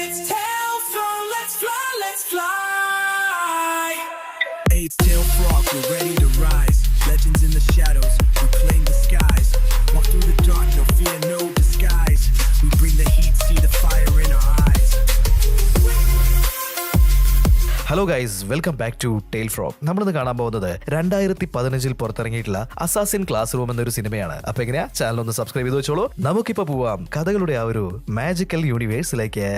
It's Telfro, let's fly, let's fly. It's Tail Frog, we're ready to rise. Legends in the shadows, we claim the hello guys welcome back to tail from നമ്മളിന്ന് കാണാൻ പോകുന്നത് രണ്ടായിരത്തി പതിനഞ്ചിൽ പുറത്തിറങ്ങിയിട്ടുള്ള assassin class room എന്നൊരു സിനിമയാണ്. അപ്പൊ എങ്ങനെയാ? Channel ഒന്ന് സബ്സ്ക്രൈബ് ചെയ്ത് വെച്ചോളൂ. നമുക്കിപ്പോ പോവാം കഥകളുടെ ആ ഒരു മാജിക്കൽ യൂണിവേഴ്സിലേക്ക്.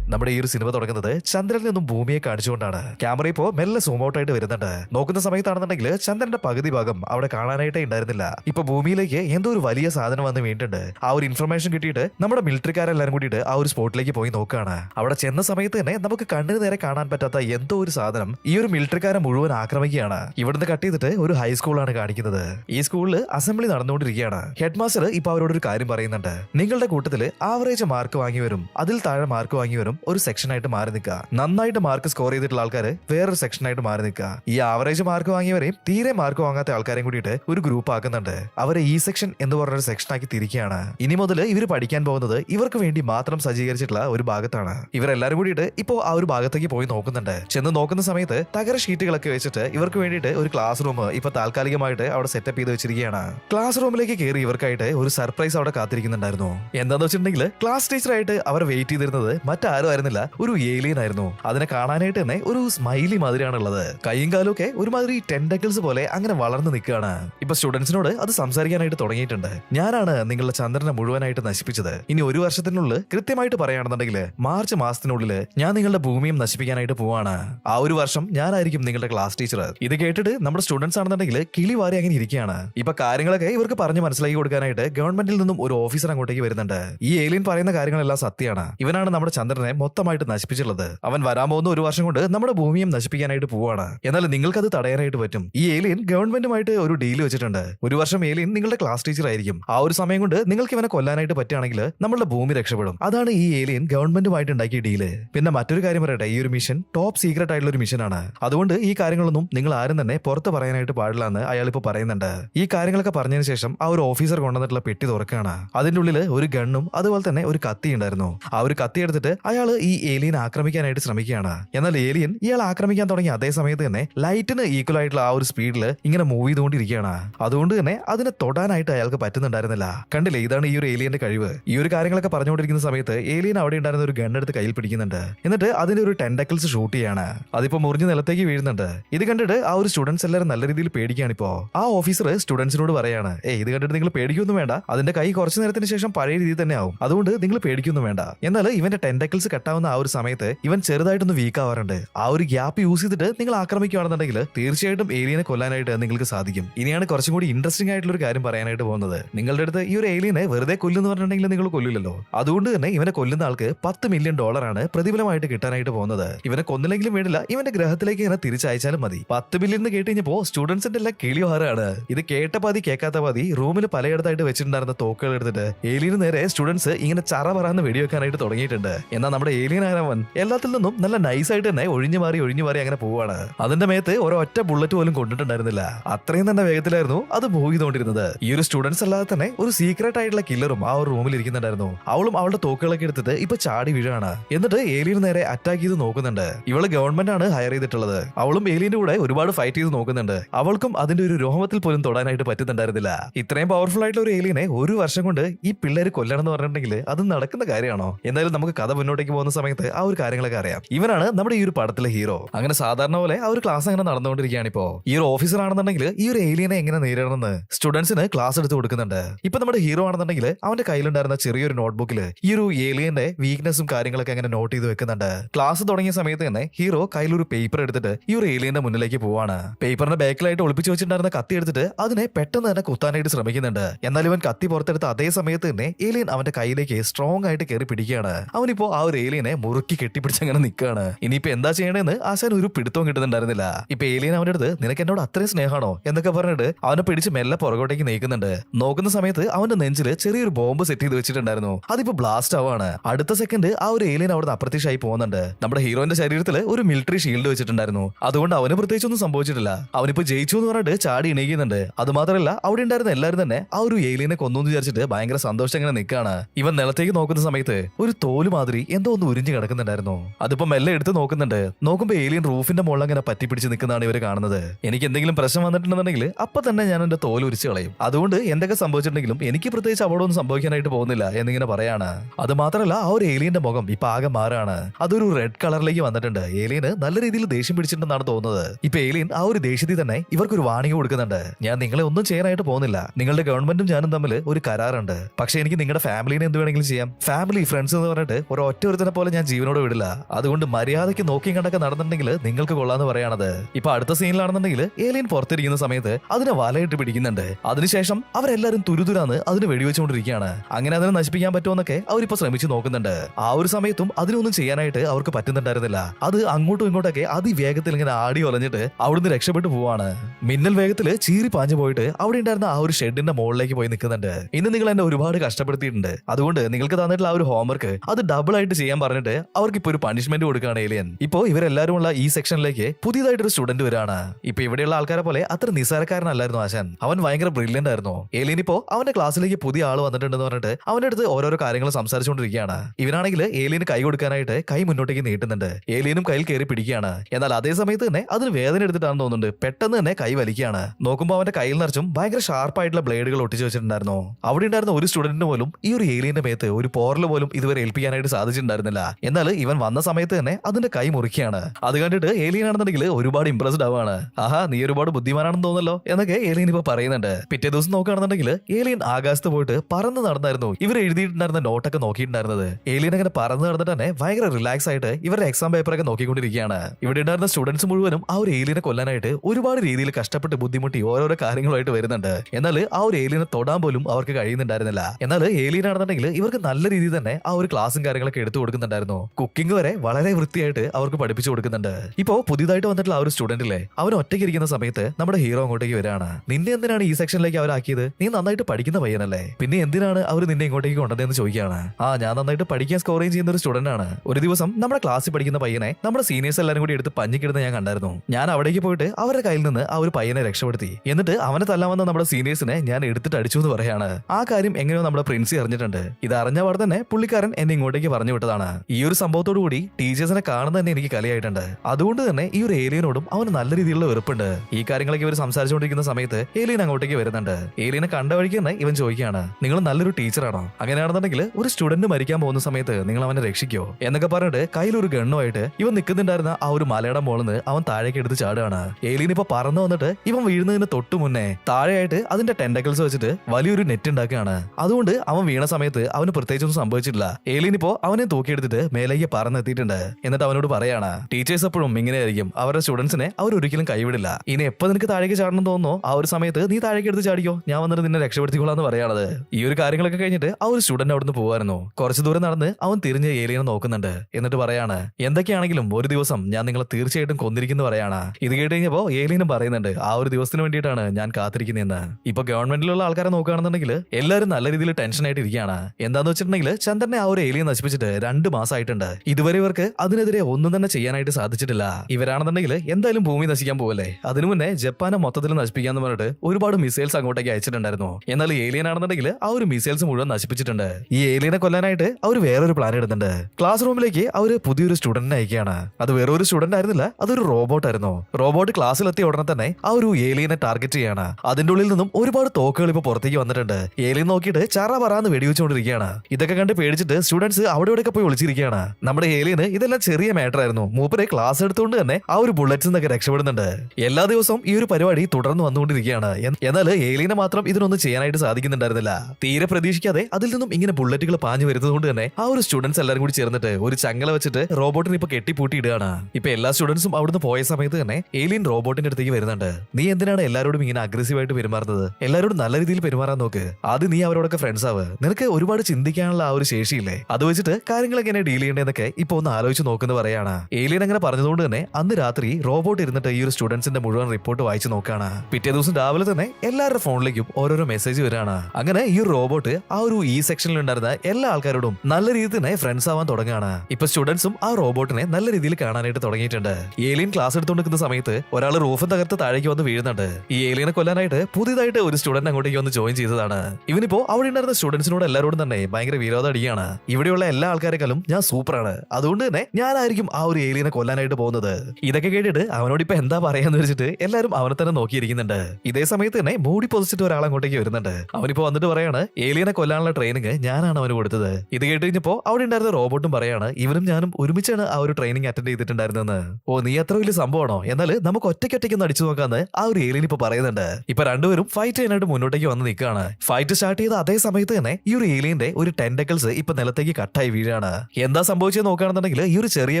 നമ്മുടെ ഈ ഒരു സിനിമ തുടങ്ങുന്നത് ചന്ദ്രനിൽ നിന്നും ഭൂമിയെ കാണിച്ചുകൊണ്ടാണ്. ക്യാമറ ഇപ്പോ മെല്ലെ സൂം ഔട്ട് ആയിട്ട് വരുന്നുണ്ട്. നോക്കുന്ന സമയത്താണെന്നുണ്ടെങ്കിൽ ചന്ദ്രന്റെ പകുതി ഭാഗം അവിടെ കാണാനായിട്ടേ ഉണ്ടായിരുന്നില്ല. ഇപ്പൊ ഭൂമിയിലേക്ക് എന്തോ ഒരു വലിയ സാധനം വന്ന് വീണ്ടുണ്ട് ആ ഒരു ഇൻഫർമേഷൻ കിട്ടിയിട്ട് നമ്മുടെ മിലിറ്ററിക്കാരെല്ലാരും കൂടിയിട്ട് ആ ഒരു സ്പോട്ടിലേക്ക് പോയി നോക്കുകയാണ്. അവിടെ ചെന്ന സമയത്ത് തന്നെ നമുക്ക് കണ്ണിന് നേരെ കാണാൻ പറ്റാത്ത എന്തോ ഒരു സാധനം ഈ ഒരു മിലിറ്ററിക്കാരെ മുഴുവൻ ആക്രമിക്കുകയാണ്. ഇവിടുന്ന് കട്ട് ചെയ്തിട്ട് ഒരു ഹൈസ്കൂളാണ് കാണിക്കുന്നത്. ഈ സ്കൂളിൽ അസംബ്ലി നടന്നുകൊണ്ടിരിക്കുകയാണ്. ഹെഡ് മാസ്റ്റർ ഇപ്പൊ അവരോട് ഒരു കാര്യം പറയുന്നുണ്ട്. നിങ്ങളുടെ കൂട്ടത്തിൽ ആവറേജ് മാർക്ക് വാങ്ങി വരും. അതിൽ താഴെ മാർക്ക് വാങ്ങി വരും. ഒരു സെക്ഷനായിട്ട് മാറി നിൽക്കുക. നന്നായിട്ട് മാർക്ക് സ്കോർ ചെയ്തിട്ടുള്ള ആൾക്കാർ വേറൊരു സെക്ഷൻ ആയിട്ട് മാറി നിൽക്കുക. ഈ ആവറേജ് മാർക്ക് വാങ്ങിയവരെയും തീരെ മാർക്ക് വാങ്ങാത്ത ആൾക്കാരെയും കൂടിയിട്ട് ഒരു ഗ്രൂപ്പ് ആക്കുന്നുണ്ട്. അവരെ ഈ സെക്ഷൻ എന്ന് പറഞ്ഞൊരു സെക്ഷൻ ആക്കി തിരിക്കുകയാണ്. ഇനി മുതൽ ഇവർ പഠിക്കാൻ പോകുന്നത് ഇവർക്ക് വേണ്ടി മാത്രം സജ്ജീകരിച്ചിട്ടുള്ള ഒരു ഭാഗത്താണ്. ഇവരെല്ലാരും കൂടിയിട്ട് ഇപ്പോൾ ആ ഒരു ഭാഗത്തേക്ക് പോയി നോക്കുന്നുണ്ട്. ചെന്ന് നോക്കുന്ന സമയത്ത് തകര ഷീറ്റുകളൊക്കെ വെച്ചിട്ട് ഇവർക്ക് വേണ്ടിയിട്ട് ഒരു ക്ലാസ് റൂം ഇപ്പൊ താൽക്കാലികമായിട്ട് അവിടെ സെറ്റപ്പ് ചെയ്ത് വെച്ചിരിക്കുകയാണ്. ക്ലാസ് റൂമിലേക്ക് കയറി ഇവർക്കായിട്ട് ഒരു സർപ്രൈസ് അവിടെ കാത്തിരിക്കുന്നുണ്ടായിരുന്നു. എന്താന്ന് വെച്ചിട്ടുണ്ടെങ്കിൽ ക്ലാസ് ടീച്ചറായിട്ട് അവർ വെയിറ്റ് ചെയ്തിരുന്നത് മറ്റാരും ആയിരുന്നില്ല ഒരു ഏലിയൻ ആയിരുന്നു. അതിനെ കാണാനായിട്ട് തന്നെ ഒരു സ്മൈലി മാതിരിയാണുള്ളത്. കൈയും കാലും ഒക്കെ ഒരുമാതിരി ടെൻഡക്കിൾസ് പോലെ അങ്ങനെ വളർന്നു നിൽക്കുകയാണ്. ഇപ്പൊ സ്റ്റുഡൻസിനോട് അത് സംസാരിക്കാനായിട്ട് തുടങ്ങിയിട്ടുണ്ട്. ഞാനാണ് നിങ്ങളുടെ ചന്ദ്രനെ മുഴുവനായിട്ട് നശിപ്പിച്ചത്. ഇനി ഒരു വർഷത്തിനുള്ളിൽ കൃത്യമായിട്ട് പറയുകയാണെന്നുണ്ടെങ്കിൽ മാർച്ച് മാസത്തിനുള്ളിൽ ഞാൻ നിങ്ങളുടെ ഭൂമിയും നശിപ്പിക്കാനായിട്ട് പോവാണ്. ആ ഒരു വർഷം ഞാനായിരിക്കും നിങ്ങളുടെ ക്ലാസ് ടീച്ചർ ഇത് കേട്ടിട്ട് നമ്മുടെ സ്റ്റുഡൻസ് ആണെന്നുണ്ടെങ്കിൽ കിളി വാരി അങ്ങനെ ഇരിക്കുകയാണ്. ഇപ്പൊ കാര്യങ്ങളൊക്കെ ഇവർക്ക് പറഞ്ഞു മനസ്സിലാക്കി കൊടുക്കാനായിട്ട് ഗവൺമെന്റിൽ നിന്നും ഒരു ഓഫീസർ അങ്ങോട്ടേക്ക് വരുന്നുണ്ട്. ഈ ഏലിയൻ പറയുന്ന കാര്യങ്ങളെല്ലാം സത്യമാണ്. ഇവനാണ് നമ്മുടെ ചന്ദ്രനെ മൊത്തമായിട്ട് നശിപ്പിച്ചുള്ളത് അവൻ വരാൻ പോകുന്ന ഒരു വർഷം കൊണ്ട് നമ്മുടെ ഭൂമിയും നശിപ്പിക്കാനായിട്ട് പോവാണ്. എന്നാൽ നിങ്ങൾക്ക് അത് തടയാനായിട്ട് പറ്റും. ഈ ഏലിയൻ ഗവൺമെന്റുമായിട്ട് ഒരു ഡീൽ വെച്ചിട്ടുണ്ട്. ഒരു വർഷം ഏലിയൻ നിങ്ങളുടെ ക്ലാസ് ടീച്ചർ ആയിരിക്കും. ആ ഒരു സമയം കൊണ്ട് നിങ്ങൾക്ക് ഇവനെ കൊല്ലാനായിട്ട് പറ്റുകയാണെങ്കിൽ നമ്മളുടെ ഭൂമി രക്ഷപ്പെടും. അതാണ് ഈ ഏലിയൻ ഗവൺമെന്റുമായിട്ട് ഉണ്ടാക്കിയ ഡീൽ പിന്നെ മറ്റൊരു കാര്യം പറയട്ടെ. ഈ ഒരു മിഷൻ ടോപ്പ് സീക്രട്ട് ആയിട്ടുള്ള ഒരു മിഷനാണ് അതുകൊണ്ട് ഈ കാര്യങ്ങളൊന്നും നിങ്ങൾ ആരും തന്നെ പുറത്ത് പറയാനായിട്ട് പാടില്ല എന്ന് അയാൾ ഇപ്പൊ പറയുന്നുണ്ട്. ഈ കാര്യങ്ങളൊക്കെ പറഞ്ഞതിന് ശേഷം ആ ഒരു ഓഫീസർ കൊണ്ടുവന്നിട്ടുള്ള പെട്ടി തുറക്കുകയാണ്. അതിന്റെ ഉള്ളിൽ ഒരു ഗണ്ണും അതുപോലെ തന്നെ ഒരു കത്തി ഉണ്ടായിരുന്നു ആ ഒരു കത്തി എടുത്തിട്ട് അയാൾ ഈ ഏലിയൻ ആക്രമിക്കാനായിട്ട് ശ്രമിക്കുകയാണ്. എന്നാൽ ഏലിയൻ ഇയാൾ ആക്രമിക്കാൻ തുടങ്ങിയ അതേ സമയത്ത് തന്നെ ലൈറ്റിന് ഈക്വൽ ആയിട്ടുള്ള ആ ഒരു സ്പീഡിൽ ഇങ്ങനെ മൂവ് ചെയ്തുകൊണ്ടിരിക്കുകയാണ്. അതുകൊണ്ട് തന്നെ അതിനെ തൊടാനായിട്ട് അയാൾക്ക് പറ്റുന്നുണ്ടായിരുന്നില്ല. കണ്ടില്ലേ? ഇതാണ് ഈ ഒരു ഏലിയന്റെ കഴിവ്. ഈ ഒരു കാര്യങ്ങളൊക്കെ പറഞ്ഞുകൊണ്ടിരിക്കുന്ന സമയത്ത് ഏലിയൻ അവിടെ ഉണ്ടായിരുന്ന ഒരു ഗൺ എടുത്ത് കയ്യിൽ പിടിക്കുന്നുണ്ട്. എന്നിട്ട് അതിന്റെ ഒരു ടെൻഡക്കിൾസ് ഷൂട്ട് ചെയ്യാണ്. അതിപ്പോ മുറിഞ്ഞ് നിലത്തേക്ക് വീഴുന്നുണ്ട്. ഇത് കണ്ടിട്ട് ആ ഒരു സ്റ്റുഡൻസ് എല്ലാവരും നല്ല രീതിയിൽ പേടിക്കുകയാണ് ഇപ്പോ. ആ ഓഫീസർ സ്റ്റുഡൻസിനോട് പറയാണ് ഏ ഇത് കണ്ടിട്ട് നിങ്ങൾ പേടിക്കൊന്നും വേണ്ട. അതിന്റെ കൈ കുറച്ചു നേരത്തിന് ശേഷം പഴയ രീതിയിൽ തന്നെ ആവും. അതുകൊണ്ട് നിങ്ങൾ പേടിക്കൊന്നും വേണ്ട. എന്നാൽ ഇവന്റെ ടെൻഡക്കിൾസ് കെട്ടാവുന്ന ആ ഒരു സമയത്ത് ഇവൻ ചെറുതായിട്ടൊന്ന് വീക്ക് ആവാറുണ്ട് ആ ഒരു ഗ്യാപ്പ് യൂസ് ചെയ്തിട്ട് നിങ്ങൾ ആക്രമിക്കുകയാണെന്നുണ്ടെങ്കിൽ തീർച്ചയായിട്ടും ഏലിയനെ കൊല്ലാനായിട്ട് നിങ്ങൾക്ക് സാധിക്കും. ഇനിയാണ് കുറച്ചും കൂടി ഇൻട്രസ്റ്റിംഗ് ആയിട്ടുള്ള ഒരു കാര്യം പറയാനായിട്ട് പോകുന്നത്. നിങ്ങളുടെ അടുത്ത് ഈ ഒരു ഏലിയനെ വെറുതെ കൊല്ലുന്നു പറഞ്ഞിട്ടുണ്ടെങ്കിൽ നിങ്ങൾ കൊല്ലില്ലല്ലോ അതുകൊണ്ട് തന്നെ ഇവനെ കൊല്ലുന്ന ആൾക്ക് പത്ത് മില്യൺ ഡോളറാണ് പ്രതിഫലമായിട്ട് കിട്ടാനായിട്ട് പോകുന്നത്. ഇവനെ കൊന്നില്ലെങ്കിലും വേണ്ടില്ല ഇവന്റെ ഗ്രഹത്തിലേക്ക് ഇങ്ങനെ തിരിച്ചയച്ചാലും മതി. പത്ത് മില്യൺ എന്ന് കേട്ട് കഴിഞ്ഞപ്പോ സ്റ്റുഡൻസിന്റെ എല്ലാം കിളിയോഹാറാണ് ഇത് കേട്ട പാതി കേൾക്കാത്ത പാതി റൂമിൽ പലയിടത്തായിട്ട് വെച്ചിട്ടുണ്ടായിരുന്ന തോക്കുകൾ എടുത്തിട്ട് ഏലിയന് നേരെ സ്റ്റുഡൻസ് ഇങ്ങനെ ചറ പറന്ന് വെടിവെക്കാനായിട്ട് തുടങ്ങിയിട്ടുണ്ട്. എന്നാൽ നമ്മുടെ ഏലിയൻ ആരവൻ? എല്ലാത്തിൽ നിന്നും നല്ല നൈസായിട്ട് തന്നെ ഒഴിഞ്ഞു മാറി ഒഴിഞ്ഞു മാറി അങ്ങനെ പോവാണ്. അതിന്റെ മേത്ത് ഒരൊറ്റ ബുള്ളറ്റ് പോലും കൊണ്ടിട്ടുണ്ടായിരുന്നില്ല. അത്രയും തന്നെ വേഗത്തിലായിരുന്നു അത് മൂവ് ചെയ്തുകൊണ്ടിരുന്നത് ഈ ഒരു സ്റ്റുഡൻസ് അല്ലാതെ തന്നെ ഒരു സീക്രട്ട് ആയിട്ടുള്ള കില്ലറും ആ ഒരു റൂമിൽ ഇരിക്കുന്നുണ്ടായിരുന്നു. അവളും അവളുടെ തോക്കുകളൊക്കെ എടുത്തിട്ട് ഇപ്പൊ ചാടി വീഴാണ്. എന്നിട്ട് ഏലിയൻ നേരെ അറ്റാക്ക് ചെയ്ത് നോക്കുന്നുണ്ട്. ഇവൾ ഗവൺമെന്റ് ആണ് ഹയർ ചെയ്തിട്ടുള്ളത്. അവളും ഏലിയന്റെ കൂടെ ഒരുപാട് ഫൈറ്റ് ചെയ്ത് നോക്കുന്നുണ്ട്. അവൾക്കും അതിന്റെ ഒരു രോമത്തിൽ പോലും തൊടാനായിട്ട് പറ്റുന്നുണ്ടായിരുന്നില്ല. ഇത്രയും പവർഫുൾ ആയിട്ടുള്ള ഒരു ഏലിയനെ ഒരു വർഷം കൊണ്ട് ഈ പിള്ളേര് കൊല്ലണം എന്ന് പറഞ്ഞിട്ടുണ്ടെങ്കിൽ അത് നടക്കുന്ന കാര്യമാണോ? എന്തായാലും നമുക്ക് കഥ മുന്നോട്ടേക്ക് പോകുന്ന സമയത്ത് ആ ഒരു കാര്യങ്ങളൊക്കെ അറിയാം. ഇവനാണ് നമ്മുടെ ഈ ഒരു പടത്തിലെ ഹീറോ. അങ്ങനെ സാധാരണ പോലെ ആ ഒരു ക്ലാസ് അങ്ങനെ നടന്നുകൊണ്ടിരിക്കുകയാണ് ഇപ്പോ. ഈ ഒരു ഓഫീസർ ആണെന്നുണ്ടെങ്കിൽ ഈ ഒരു ഏലിയനെ എങ്ങനെ നേരിടണമെന്ന് സ്റ്റുഡൻസിന് ക്ലാസ് എടുത്ത് കൊടുക്കുന്നുണ്ട്. ഇപ്പൊ നമ്മുടെ ഹീറോ ആണെന്നുണ്ടെങ്കിൽ അവന്റെ കയ്യിലുണ്ടായിരുന്ന ചെറിയൊരു നോട്ട്ബുക്കിൽ ഈ ഒരു ഏലിയന്റെ വീക്ക്നെസ്സും കാര്യങ്ങളൊക്കെ അങ്ങനെ നോട്ട് ചെയ്ത് വെക്കുന്നുണ്ട്. ക്ലാസ് തുടങ്ങിയ സമയത്ത് തന്നെ ഹീറോ കയ്യിലൊരു പേപ്പർ എടുത്തിട്ട് ഈ ഒരു ഏലിയന്റെ മുന്നിലേക്ക് പോവാണ്. പേപ്പറിന്റെ ബാക്കിലായിട്ട് ഒളിപ്പിച്ച് വെച്ചിട്ടുണ്ടായിരുന്ന കത്തി എടുത്തിട്ട് അതിനെ പെട്ടെന്ന് തന്നെ കുത്താനായിട്ട് ശ്രമിക്കുന്നുണ്ട്. എന്നാൽ ഇവൻ കത്തി പുറത്തെടുത്ത അതേ സമയത്ത് തന്നെ ഏലിയൻ അവന്റെ കയ്യിലേക്ക് സ്ട്രോങ് ആയിട്ട് കയറി പിടിക്കുകയാണ്. അവനിപ്പോ ആ ഒരു ഏലിയനെ മുറുക്കി കെട്ടിപ്പിടിച്ച് അങ്ങനെ നിൽക്കുകയാണ് ഇനിയിപ്പോ എന്താ ചെയ്യണേന്ന് ആശാൻ ഒരു പിടുത്തവും കിട്ടുന്നുണ്ടായിരുന്നില്ല. ഇപ്പൊ ഏലിയൻ അവന്റെ അടുത്ത് നിനക്ക് എന്നോട് അത്രയും സ്നേഹമാണോ? എന്നൊക്കെ പറഞ്ഞിട്ട് അവനെ പിടിച്ച് മെല്ലെ പുറകോട്ടേക്ക് നീക്കുന്നുണ്ട്. നോക്കുന്ന സമയത്ത് അവന്റെ നെഞ്ചിൽ ചെറിയൊരു ബോംബ് സെറ്റ് ചെയ്ത് വെച്ചിട്ടുണ്ടായിരുന്നു. അതിപ്പോ ബ്ലാസ്റ്റ് ആവാണ് അടുത്ത സെക്കൻഡ് ആ ഒരു ഏലിയൻ അവിടെ അപ്രത്യക്ഷമായി പോകുന്നുണ്ട്. നമ്മുടെ ഹീറോന്റെ ശരീരത്തിൽ ഒരു മിലിറ്ററി ഷീൽഡ് വെച്ചിട്ടുണ്ടായിരുന്നു. അതുകൊണ്ട് അവന് പ്രത്യേകിച്ചൊന്നും സംഭവിച്ചിട്ടില്ല. അവനിപ്പോ ജയിച്ചു എന്ന് പറഞ്ഞിട്ട് ചാടി ഇണയിക്കുന്നുണ്ട് അത് മാത്രമല്ല അവിടെ ഉണ്ടായിരുന്ന എല്ലാവരും തന്നെ ആ ഒരു ഏലിയനെ കൊന്നു വിചാരിച്ചിട്ട് ഭയങ്കര സന്തോഷം ഇങ്ങനെ നിൽക്കുകയാണ് ഇവൻ നിലത്തേക്ക് നോക്കുന്ന സമയത്ത് ഒരു തോൽ മാതിരി എന്തോ ഒന്ന് ഉരിഞ്ഞു കിടക്കുന്നുണ്ടായിരുന്നു? അതിപ്പോ മെല്ലെ എടുത്ത് നോക്കുന്നുണ്ട്. നോക്കുമ്പോ ഏലിയൻ റൂഫിന്റെ മുകളിൽ അങ്ങനെ പറ്റി പിടിച്ച് നിൽക്കുന്നതാണ് ഇവർ കാണുന്നത്. എനിക്ക് എന്തെങ്കിലും പ്രശ്നം വന്നിട്ടുണ്ടെന്നുണ്ടെങ്കിൽ അപ്പൊ തന്നെ ഞാൻ എന്റെ തോൽ ഉരിച്ചു കളയും. അതുകൊണ്ട് എന്തൊക്കെ സംഭവിച്ചിട്ടുണ്ടെങ്കിലും എനിക്ക് പ്രത്യേകിച്ച് അവിടെ ഒന്നും സംഭവിക്കാനായിട്ട് പോകുന്നില്ല എന്നിങ്ങനെ പറയാണ്. അത് മാത്രമല്ല ആ ഒരു ഏലിയന്റെ മുഖം ഇപ്പൊ ആകെ മാറാണ്. അതൊരു റെഡ് കളറിലേക്ക് വന്നിട്ടുണ്ട്. ഏലിയന് നല്ല രീതിയിൽ ദേഷ്യം പിടിച്ചിട്ടുണ്ടെന്നാണ് തോന്നുന്നത്. ഇപ്പൊ ഏലിയൻ ആ ഒരു ദേഷ്യത്തിൽ തന്നെ ഇവർക്കൊരു വാണിംഗ് കൊടുക്കുന്നുണ്ട്. ഞാൻ നിങ്ങളെ ഒന്നും ചെയ്യാനായിട്ട് പോകുന്നില്ല. നിങ്ങളുടെ ഗവൺമെന്റും ഞാനും തമ്മിൽ ഒരു കരാറുണ്ട്. പക്ഷെ എനിക്ക് നിങ്ങളുടെ ഫാമിലിനെ എന്ത് വേണമെങ്കിലും ചെയ്യാം. ഫാമിലി ഫ്രണ്ട്സ് എന്ന് പറഞ്ഞിട്ട് ഒരു ഒറ്റ ഒരുത്തനെ പോലെ ഞാൻ ജീവനോട് വിടില്ല. അതുകൊണ്ട് മര്യാദയ്ക്ക് നോക്കിയും കണ്ടൊക്കെ നടന്നിട്ടുണ്ടെങ്കിൽ നിങ്ങൾക്ക് കൊള്ളാന്ന് പറയാണത്. ഇപ്പൊ അടുത്ത സീനിലാണെന്നുണ്ടെങ്കിൽ ഏലിയൻ പുറത്തിരിക്കുന്ന സമയത്ത് അതിനെ വലയിട്ട് പിടിക്കുന്നുണ്ട്. അതിനുശേഷം അവരെല്ലാരും തുരുതുരാന്ന് അതിന് വെടിവെച്ചുകൊണ്ടിരിക്കുകയാണ്. അങ്ങനെ അതിനെ നശിപ്പിക്കാൻ പറ്റുമെന്നൊക്കെ അവരിപ്പോ ശ്രമിച്ചു നോക്കുന്നുണ്ട്. ആ ഒരു സമയത്തും അതിനൊന്നും ചെയ്യാനായിട്ട് അവർക്ക് പറ്റുന്നുണ്ടായിരുന്നില്ല. അത് അങ്ങോട്ടും ഇങ്ങോട്ടൊക്കെ അതിവേഗത്തിൽ ഇങ്ങനെ ആടി ഒലഞ്ഞിട്ട് അവിടുന്ന് രക്ഷപ്പെട്ടു പോവാണ്. മിന്നൽ വേഗത്തിൽ ചീറി പാഞ്ഞു പോയിട്ട് അവിടെ ഉണ്ടായിരുന്ന ആ ഒരു ഷെഡിന്റെ മുകളിലേക്ക് പോയി നിൽക്കുന്നുണ്ട്. ഇന്ന് നിങ്ങൾ എന്നെ ഒരുപാട് കഷ്ടപ്പെടുത്തിയിട്ടുണ്ട്. അതുകൊണ്ട് നിങ്ങൾക്ക് തന്നിട്ടുള്ള ആ ഒരു ഹോംവർക്ക് അത് ഡബിൾ ആയിട്ട് ചെയ്യാൻ പറഞ്ഞിട്ട് അവർക്ക് ഇപ്പൊ ഒരു പണിഷ്മെന്റ് കൊടുക്കുകയാണ് ഏലിയൻ ഇപ്പോ ഇവരെല്ലാരും ഉള്ള ഈ സെക്ഷനിലേക്ക് പുതിയതായിട്ടൊരു സ്റ്റുഡന്റ് വരാണ്. ഇപ്പൊ ഇവിടെയുള്ള ആൾക്കാരെ പോലെ അത്ര നിസാരക്കാരനല്ലായിരുന്നു ആശാൻ. അവൻ ഭയങ്കര ബ്രില്യന്റ് ആയിരുന്നു. ഏലിയൻ ഇപ്പോ അവന്റെ ക്ലാസ്സിലേക്ക് പുതിയ ആൾ വന്നിട്ടുണ്ടെന്ന് പറഞ്ഞിട്ട് അവന്റെ അടുത്ത് ഓരോരോ കാര്യങ്ങൾ സംസാരിച്ചുകൊണ്ടിരിക്കുകയാണ്. ഇവനാണെങ്കിൽ ഏലിയന് കൈ കൊടുക്കാനായിട്ട് കൈ മുന്നോട്ടേക്ക് നീട്ടുന്നുണ്ട്. ഏലിയനും കയ്യിൽ കയറി പിടിക്കുകയാണ്. എന്നാൽ അതേ സമയത്ത് തന്നെ അതിന് വേദന എടുത്തിട്ടാണെന്ന് തോന്നുന്നുണ്ട്. പെട്ടെന്ന് തന്നെ കൈ വലിക്കുകയാണ്. നോക്കുമ്പോൾ അവന്റെ കയ്യിൽ നിറച്ചും ഭയങ്കര ഷാർപ്പായിട്ടുള്ള ബ്ലേഡുകൾ ഒട്ടിച്ചു വെച്ചിട്ടുണ്ടായിരുന്നു. അവിടെ ഉണ്ടായിരുന്ന ഒരു സ്റ്റുഡന്റിന് പോലും ഈ ഒരു ഏലിയന്റെ മേത്ത് ഒരു പോറൽ പോലും ഇതുവരെ ഏൽപ്പിക്കാനായിട്ട് സാധിച്ചിട്ടുണ്ടായിരുന്നില്ല എന്നാൽ ഇവൻ വന്ന സമയത്ത് തന്നെ അതിന്റെ കൈ മുറിക്കുകയാണ്. അത് കണ്ടിട്ട് ഏലിയൻ ആണെന്നുണ്ടെങ്കിൽ ഒരുപാട് ഇംപ്രസ്ഡ് ആവാണ് ആഹാ നീ ഒരുപാട് ബുദ്ധിമാനാണെന്ന് തോന്നല്ലോ എന്നൊക്കെ ഏലിയൻ ഇപ്പൊ പറയുന്നുണ്ട്. പിറ്റേ ദിവസം നോക്കുകയാണെന്നുണ്ടെങ്കിൽ ഏലിയൻ ആകാശത്ത് പോയിട്ട് പറന്ന് നടന്നായിരുന്നു. ഇവർ എഴുതിയിട്ടുണ്ടായിരുന്ന നോട്ടൊക്കെ നോക്കിയിട്ടുണ്ടായിരുന്നത്. ഏലിയൻ അങ്ങനെ പറന്ന് നടന്നിട്ട് തന്നെ ഭയങ്കര റിലാക്സ് ആയിട്ട് ഇവരുടെ എക്സാം പേപ്പറൊക്കെ നോക്കിക്കൊണ്ടിരിക്കുകയാണ്. ഇവിടെ ഉണ്ടായിരുന്ന സ്റ്റുഡൻസ് മുഴുവനും ആ ഒരു ഏലിയനെ കൊല്ലാനായിട്ട് ഒരുപാട് രീതിയിൽ കഷ്ടപ്പെട്ട് ബുദ്ധിമുട്ടി ഓരോരോ കാര്യങ്ങളുമായിട്ട് വരുന്നുണ്ട്. എന്നാൽ ആ ഒരു ഏലിയനെ തൊടാൻ പോലും അവർക്ക് കഴിയുന്നുണ്ടായിരുന്നില്ല. എന്നാൽ ഏലിയൻ ആണെന്നുണ്ടെങ്കിൽ ഇവർക്ക് നല്ല രീതിയിൽ തന്നെ ആ ഒരു ക്ലാസും കാര്യങ്ങളൊക്കെ എടുത്തു കൊടുക്കുന്നുണ്ടായിരുന്നു? കുക്കിംഗ് വരെ വളരെ വൃത്തിയായിട്ട് അവർക്ക് പഠിപ്പിച്ചു കൊടുക്കുന്നുണ്ട്. ഇപ്പോ പുതിയതായിട്ട് വന്നിട്ടുള്ള ആ ഒരു സ്റ്റുഡന്റിലെ അവൻ ഒറ്റയ്ക്ക് ഇരിക്കുന്ന സമയത്ത് നമ്മുടെ ഹീറോ അങ്ങോട്ടേക്ക് വരാണ്. നിന്നെ എന്തിനാണ് ഈ സെക്ഷനിലേക്ക് അവരാക്കിയത് നീ നന്നായിട്ട് പഠിക്കുന്ന പയ്യനല്ലേ. പിന്നെ എന്തിനാണ് അവർ നിന്നെ ഇങ്ങോട്ടേക്ക് കൊണ്ടതെന്ന് ചോദിക്കുകയാണ്. ആ ഞാൻ നന്നായിട്ട് പഠിക്കാൻ സ്കോറിങ് ചെയ്യുന്ന ഒരു സ്റ്റുഡന്റ് ആണ്. ഒരു ദിവസം നമ്മുടെ ക്ലാസ്സിൽ പഠിക്കുന്ന പയ്യനെ നമ്മുടെ സീനിയേഴ്സ് എല്ലാവരും കൂടി എടുത്ത് പഞ്ഞിക്കിടുന്ന ഞാൻ കണ്ടായിരുന്നു. ഞാൻ അവിടേക്ക് പോയിട്ട് അവരുടെ കയ്യിൽ നിന്ന് ആ ഒരു പയ്യനെ രക്ഷപ്പെടുത്തി. എന്നിട്ട് അവനെ തല്ലാൻ വന്ന നമ്മുടെ സീനിയേഴ്സിനെ ഞാൻ എടുത്തിട്ട് അടിച്ചു എന്ന് പറയാണ്. ആ കാര്യം എങ്ങനെയോ നമ്മുടെ പ്രിൻസി അറിഞ്ഞിട്ടുണ്ട്. ഇത് അറിഞ്ഞ പാടെ തന്നെ പുള്ളിക്കാരൻ എന്നെ ഇങ്ങോട്ടേക്ക് പറഞ്ഞു വിട്ടതാണ് ഈ ഒരു സംഭവത്തോടു കൂടി ടീച്ചേഴ്സിനെ കാണുന്നത് തന്നെ എനിക്ക് കലയായിട്ടുണ്ട് അതുകൊണ്ട് തന്നെ ഈ ഒരു ഏലിയനോടും അവന് നല്ല രീതിയിലുള്ള വെറുപ്പുണ്ട്. ഈ കാര്യങ്ങളൊക്കെ ഇവർ സംസാരിച്ചുകൊണ്ടിരിക്കുന്ന സമയത്ത് ഏലിയൻ അങ്ങോട്ടേക്ക് വരുന്നുണ്ട്. ഏലിയനെ കണ്ട വഴിക്ക് തന്നെ ഇവൻ ചോദിക്കുകയാണ് നിങ്ങൾ നല്ലൊരു ടീച്ചറാണോ അങ്ങനെയാണെന്നുണ്ടെങ്കിൽ ഒരു സ്റ്റുഡന്റ് മരിക്കാൻ പോകുന്ന സമയത്ത് നിങ്ങൾ അവനെ രക്ഷിക്കോ? എന്നൊക്കെ പറഞ്ഞിട്ട് ഒരു ഗണ്ണുമായിട്ട് ഇവൻ നിൽക്കുന്നുണ്ടായിരുന്ന ആ ഒരു മലയുടെ മുകളിൽ നിന്ന് അവൻ താഴേക്ക് എടുത്ത് ചാടുകയാണ്. ഏലിയൻ ഇപ്പൊ പറന്നു വന്നിട്ട് ഇവൻ വീഴുന്നതിന് തൊട്ടു മുന്നേ താഴെയായിട്ട് അതിന്റെ ടെൻഡക്കിൾസ് വെച്ചിട്ട് വലിയൊരു നെറ്റ് ഉണ്ടാക്കുകയാണ്. അതുകൊണ്ട് അവൻ വീണ സമയത്ത് അവന് പ്രത്യേകിച്ചൊന്നും സംഭവിച്ചിട്ടില്ല. ഏലിയൻ ഇപ്പോ അവനെ തൂക്കിയെടുത്തിട്ട് മേലേക്ക് പറന്നെത്തിയിട്ടുണ്ട്. എന്നിട്ട് അവനോട് പറയാണ് ടീച്ചേഴ്സ് എപ്പോഴും ഇങ്ങനെയായിരിക്കും. അവരുടെ സ്റ്റുഡൻസിനെ അവർ ഒരിക്കലും കൈവിടില്ല. ഇനി എപ്പോ നിനക്ക് താഴേക്ക് ചാടണം തോന്നുന്നോ? ആ ഒരു സമയത്ത് നീ താഴേക്ക് എടുത്ത് ചാടിക്കോ. ഞാൻ വന്നിട്ട് നിന്നെ രക്ഷപ്പെടുത്തിക്കൊള്ളാന്ന് പറയാണത് ഈ ഒരു കാര്യങ്ങളൊക്കെ കഴിഞ്ഞിട്ട് ആ ഒരു സ്റ്റുഡന്റ് അവിടുന്ന് പോവായിരുന്നു. കുറച്ച് ദൂരം നടന്ന് അവൻ തിരിഞ്ഞ് ഏലിയനെ നോക്കുന്നുണ്ട്. എന്നിട്ട് പറയാണ് എന്തൊക്കെയാണെങ്കിലും ഒരു ദിവസം ഞാൻ നിങ്ങളെ തീർച്ചയായിട്ടും കൊന്നിരിക്കുന്നു പറയാണ്. ഇത് കേട്ട് കഴിഞ്ഞപ്പോ ഏലിയനും പറയുന്നുണ്ട് ആ ഒരു ദിവസത്തിന് വേണ്ടിയിട്ടാണ് ഞാൻ കാത്തിരിക്കുന്നതെന്ന്. ഇപ്പൊ ഗവൺമെന്റിലുള്ള ആൾക്കാരെ നോക്കുകയാണെന്നുണ്ടെങ്കിൽ എല്ലാവരും നല്ല രീതിയിൽ ടെൻഷൻ ആയിട്ട് ഇരിക്കുകയാണ്. എന്താന്ന് വെച്ചിട്ടുണ്ടെങ്കിൽ ചന്ദ്രനെ ആ ഒരു ഏലിയൻ നശിപ്പിച്ചിട്ട് രണ്ട് മാസമായിട്ടുണ്ട് ഇതുവരെ ഇവർക്ക് അതിനെതിരെ ഒന്നും തന്നെ ചെയ്യാനായിട്ട് സാധിച്ചിട്ടില്ല. ഇവരാണെന്നുണ്ടെങ്കിൽ എന്തായാലും ഭൂമി നശിക്കാൻ പോവല്ലേ? അതിനു മുന്നേ ജപ്പാനെ മൊത്തത്തിൽ നശിപ്പിക്കാന്ന് പറഞ്ഞിട്ട് ഒരുപാട് മിസൈൽസ് അങ്ങോട്ടേക്ക് അയച്ചിട്ടുണ്ടായിരുന്നു. എന്നാൽ ഏലിയൻ ആണെന്നുണ്ടെങ്കിൽ ആ ഒരു മിസൈൽസ് മുഴുവൻ നശിപ്പിച്ചിട്ടുണ്ട്. ഈ ഏലിയനെ കൊല്ലാനായിട്ട് അവർ വേറൊരു പ്ലാൻ ഇടുന്നുണ്ട് ക്ലാസ് റൂമിലേക്ക് അവർ പുതിയൊരു സ്റ്റുഡന്റിനെ അയക്കുകയാണ്. അത് വേറെ ഒരു സ്റ്റുഡന്റ് ആയിരുന്നില്ല അതൊരു റോബോട്ട് ആയിരുന്നു. റോബോട്ട് ക്ലാസ്സിലെത്തിയ ഉടനെ തന്നെ ആ ഒരു ഏലിയനെ ടാർഗറ്റ് ചെയ്യാണ്. അതിന്റെ ഉള്ളിൽ നിന്നും ഒരുപാട് തോക്കുകൾ ഇപ്പൊ പുറത്തേക്ക് വന്നിട്ടുണ്ട്. ഏലിയൻ നോക്കിയിട്ട് ചറ പറ വെടിവെച്ചുകൊണ്ടിരിക്കുകയാണ്. ഇതൊക്കെ കണ്ട് പേടിച്ചിട്ട് സ്റ്റുഡൻസ് അവിടെ ഇവിടെയൊക്കെ പോയി ഒളിച്ചിരിക്കുകയാണ് നമ്മുടെ ഏലിയന് ഇതെല്ലാം ചെറിയ മാറ്റർ ആയിരുന്നു. മൂപ്പരെ ക്ലാസ് എടുത്തുകൊണ്ട് തന്നെ ആ ഒരു ബുള്ളറ്റ്സ് നിന്നൊക്കെ രക്ഷപ്പെടുന്നുണ്ട്. എല്ലാ ദിവസവും ഈ ഒരു പരിപാടി തുടർന്ന് വന്നുകൊണ്ടിരിക്കുകയാണ്. എന്നാൽ ഏലിയനെ മാത്രം ഇതിനൊന്നും ചെയ്യാനായിട്ട് സാധിക്കുന്നുണ്ടായിരുന്നില്ല. തീരെ പ്രതീക്ഷിക്കാതെ അതിൽ നിന്നും ഇങ്ങനെ ബുള്ളറ്റുകൾ പാഞ്ഞു വരുന്നത് കൊണ്ട് തന്നെ ആ ഒരു സ്റ്റുഡൻസ് എല്ലാവരും കൂടി ചേർന്നിട്ട് ഒരു ചങ്ങല വെച്ചിട്ട് റോബോട്ടിനെ ഇപ്പൊ കെട്ടിപ്പൂട്ടിയിടുകയാണ്. ഇപ്പൊ എല്ലാ സ്റ്റുഡൻസും അവിടുന്ന് പോയ സമയത്ത് തന്നെ ഏലിയൻ റോബോട്ടിന്റെ അടുത്തേക്ക് വരുന്നുണ്ട്. നീ എന്തിനാണ് എല്ലാവരോടും ഇങ്ങനെ അഗ്രസീവായിട്ട് പെരുമാറുന്നത്? എല്ലാവരോടും നല്ല രീതിയിൽ പെരുമാറാൻ നോക്ക്. ആദ്യം നീ അവരോടൊക്കെ ഫ്രണ്ട്സ് ആവ്. നിനക്ക് ഒരുപാട് ചിന്തിക്കാനുള്ള ആ ഒരു ശേഷിയില്ലേ? അത് വെച്ചിട്ട് കാര്യങ്ങൾ കാര്യങ്ങൾ എങ്ങനെ ഡീൽ ചെയ്യേണ്ടതെന്നൊക്കെ ഇപ്പൊ ഒന്ന് ആലോചിച്ച് നോക്കുന്ന പറയാണ്. ഏലിയൻ അങ്ങനെ പറഞ്ഞതുകൊണ്ട് തന്നെ അന്ന് രാത്രി റോബോട്ട് ഇരുന്നിട്ട് ഈ ഒരു സ്റ്റുഡൻസിന്റെ മുഴുവൻ റിപ്പോർട്ട് വായിച്ചു നോക്കാണ് പിറ്റേ ദിവസം രാവിലെ തന്നെ എല്ലാവരുടെ ഫോണിലേക്കും ഓരോരോ മെസ്സേജ് വരാണ് അങ്ങനെ ഈ റോബോട്ട് ആ ഒരു ഈ സെക്ഷനിൽ ഉണ്ടായിരുന്ന എല്ലാ ആൾക്കാരോടും നല്ല രീതിയിൽ തന്നെ ഫ്രണ്ട്സ് ആവാൻ തുടങ്ങുകയാണ്. ഇപ്പൊ സ്റ്റുഡൻസും ആ റോബോട്ടിനെ നല്ല രീതിയിൽ കാണാനായിട്ട് തുടങ്ങിയിട്ടുണ്ട്. ഏലിയൻ ക്ലാസ് എടുത്തുകൊണ്ടിരിക്കുന്ന സമയത്ത് ഒരാൾ റൂഫ് തകർത്ത് താഴേക്ക് വന്ന് വീഴുന്നുണ്ട്. ഈ ഏലിയനെ കൊല്ലാനായിട്ട് പുതിയതായിട്ട് ഒരു സ്റ്റുഡന്റ് അങ്ങോട്ടേക്ക് വന്ന് ജോയിൻ ചെയ്തതാണ്. ഇവനിപ്പോ അവിടെ ഉണ്ടായിരുന്ന സ്റ്റുഡൻസിനോട് എല്ലാവരോടും തന്നെ ഭയങ്കര വിരോധം അടിയാണ്. ഇവിടെയുള്ള എല്ലാ ആൾക്കാരെക്കാളും ഞാൻ സൂപ്പറാണ്. അതുകൊണ്ട് തന്നെ ഞാനായിരിക്കും ആ ഒരു ഏലിയനെ കൊല്ലാനായിട്ട് പോകുന്നത്. ഇതൊക്കെ കേട്ടിട്ട് അവനോട് ഇപ്പൊ എന്താ പറയാന്ന് വെച്ചിട്ട് എല്ലാവരും അവനെ തന്നെ നോക്കിയിരിക്കുന്നുണ്ട്. ഇതേ സമയത്ത് തന്നെ മൂടി പൊതിച്ചിട്ട് ഒരാൾ അങ്ങോട്ടേക്ക് വരുന്നുണ്ട്. അവനിപ്പോ വന്നിട്ട് പറയാണ് ഏലിയനെ കൊല്ലാനുള്ള ട്രെയിനിങ് ഞാനാണ് അവന് കൊടുത്തത്. ഇത് കേട്ട് അവിടെ ഉണ്ടായിരുന്ന റോബോട്ടും പറയാണ് ഇവനും ഞാനും ഒരുമിച്ചാണ് ആ ഒരു ട്രെയിനിങ് അറ്റൻഡ് ചെയ്തിട്ടുണ്ടായിരുന്നെന്ന് ഓ നീ അത്ര വലിയ സംഭവമാണോ? എന്നാൽ നമുക്ക് ഒറ്റയ്ക്കൊറ്റയ്ക്ക് ഒന്ന് അടിച്ചു നോക്കാന്ന് ആ ഒരു ഏലിയൻ ഇപ്പൊ പറയുന്നുണ്ട്. ഇപ്പൊ രണ്ടുപേരും ഫൈറ്റ് ചെയ്യാനായിട്ട് മുന്നോട്ടേക്ക് വന്ന് നിൽക്കുകയാണ്. ഫൈറ്റ് സ്റ്റാർട്ട് ചെയ്ത അതേ സമയത്ത് തന്നെ ഈ ഒരു ഏലിയന്റെ ഒരു ടെന്റക്കിൾസ് ഇപ്പൊ നിലത്തേക്ക് കട്ടായി വീഴാണ്. എന്താ സംഭവിച്ചത് നോക്കുകയാണെന്നുണ്ടെങ്കിൽ ഈ ഒരു ചെറിയ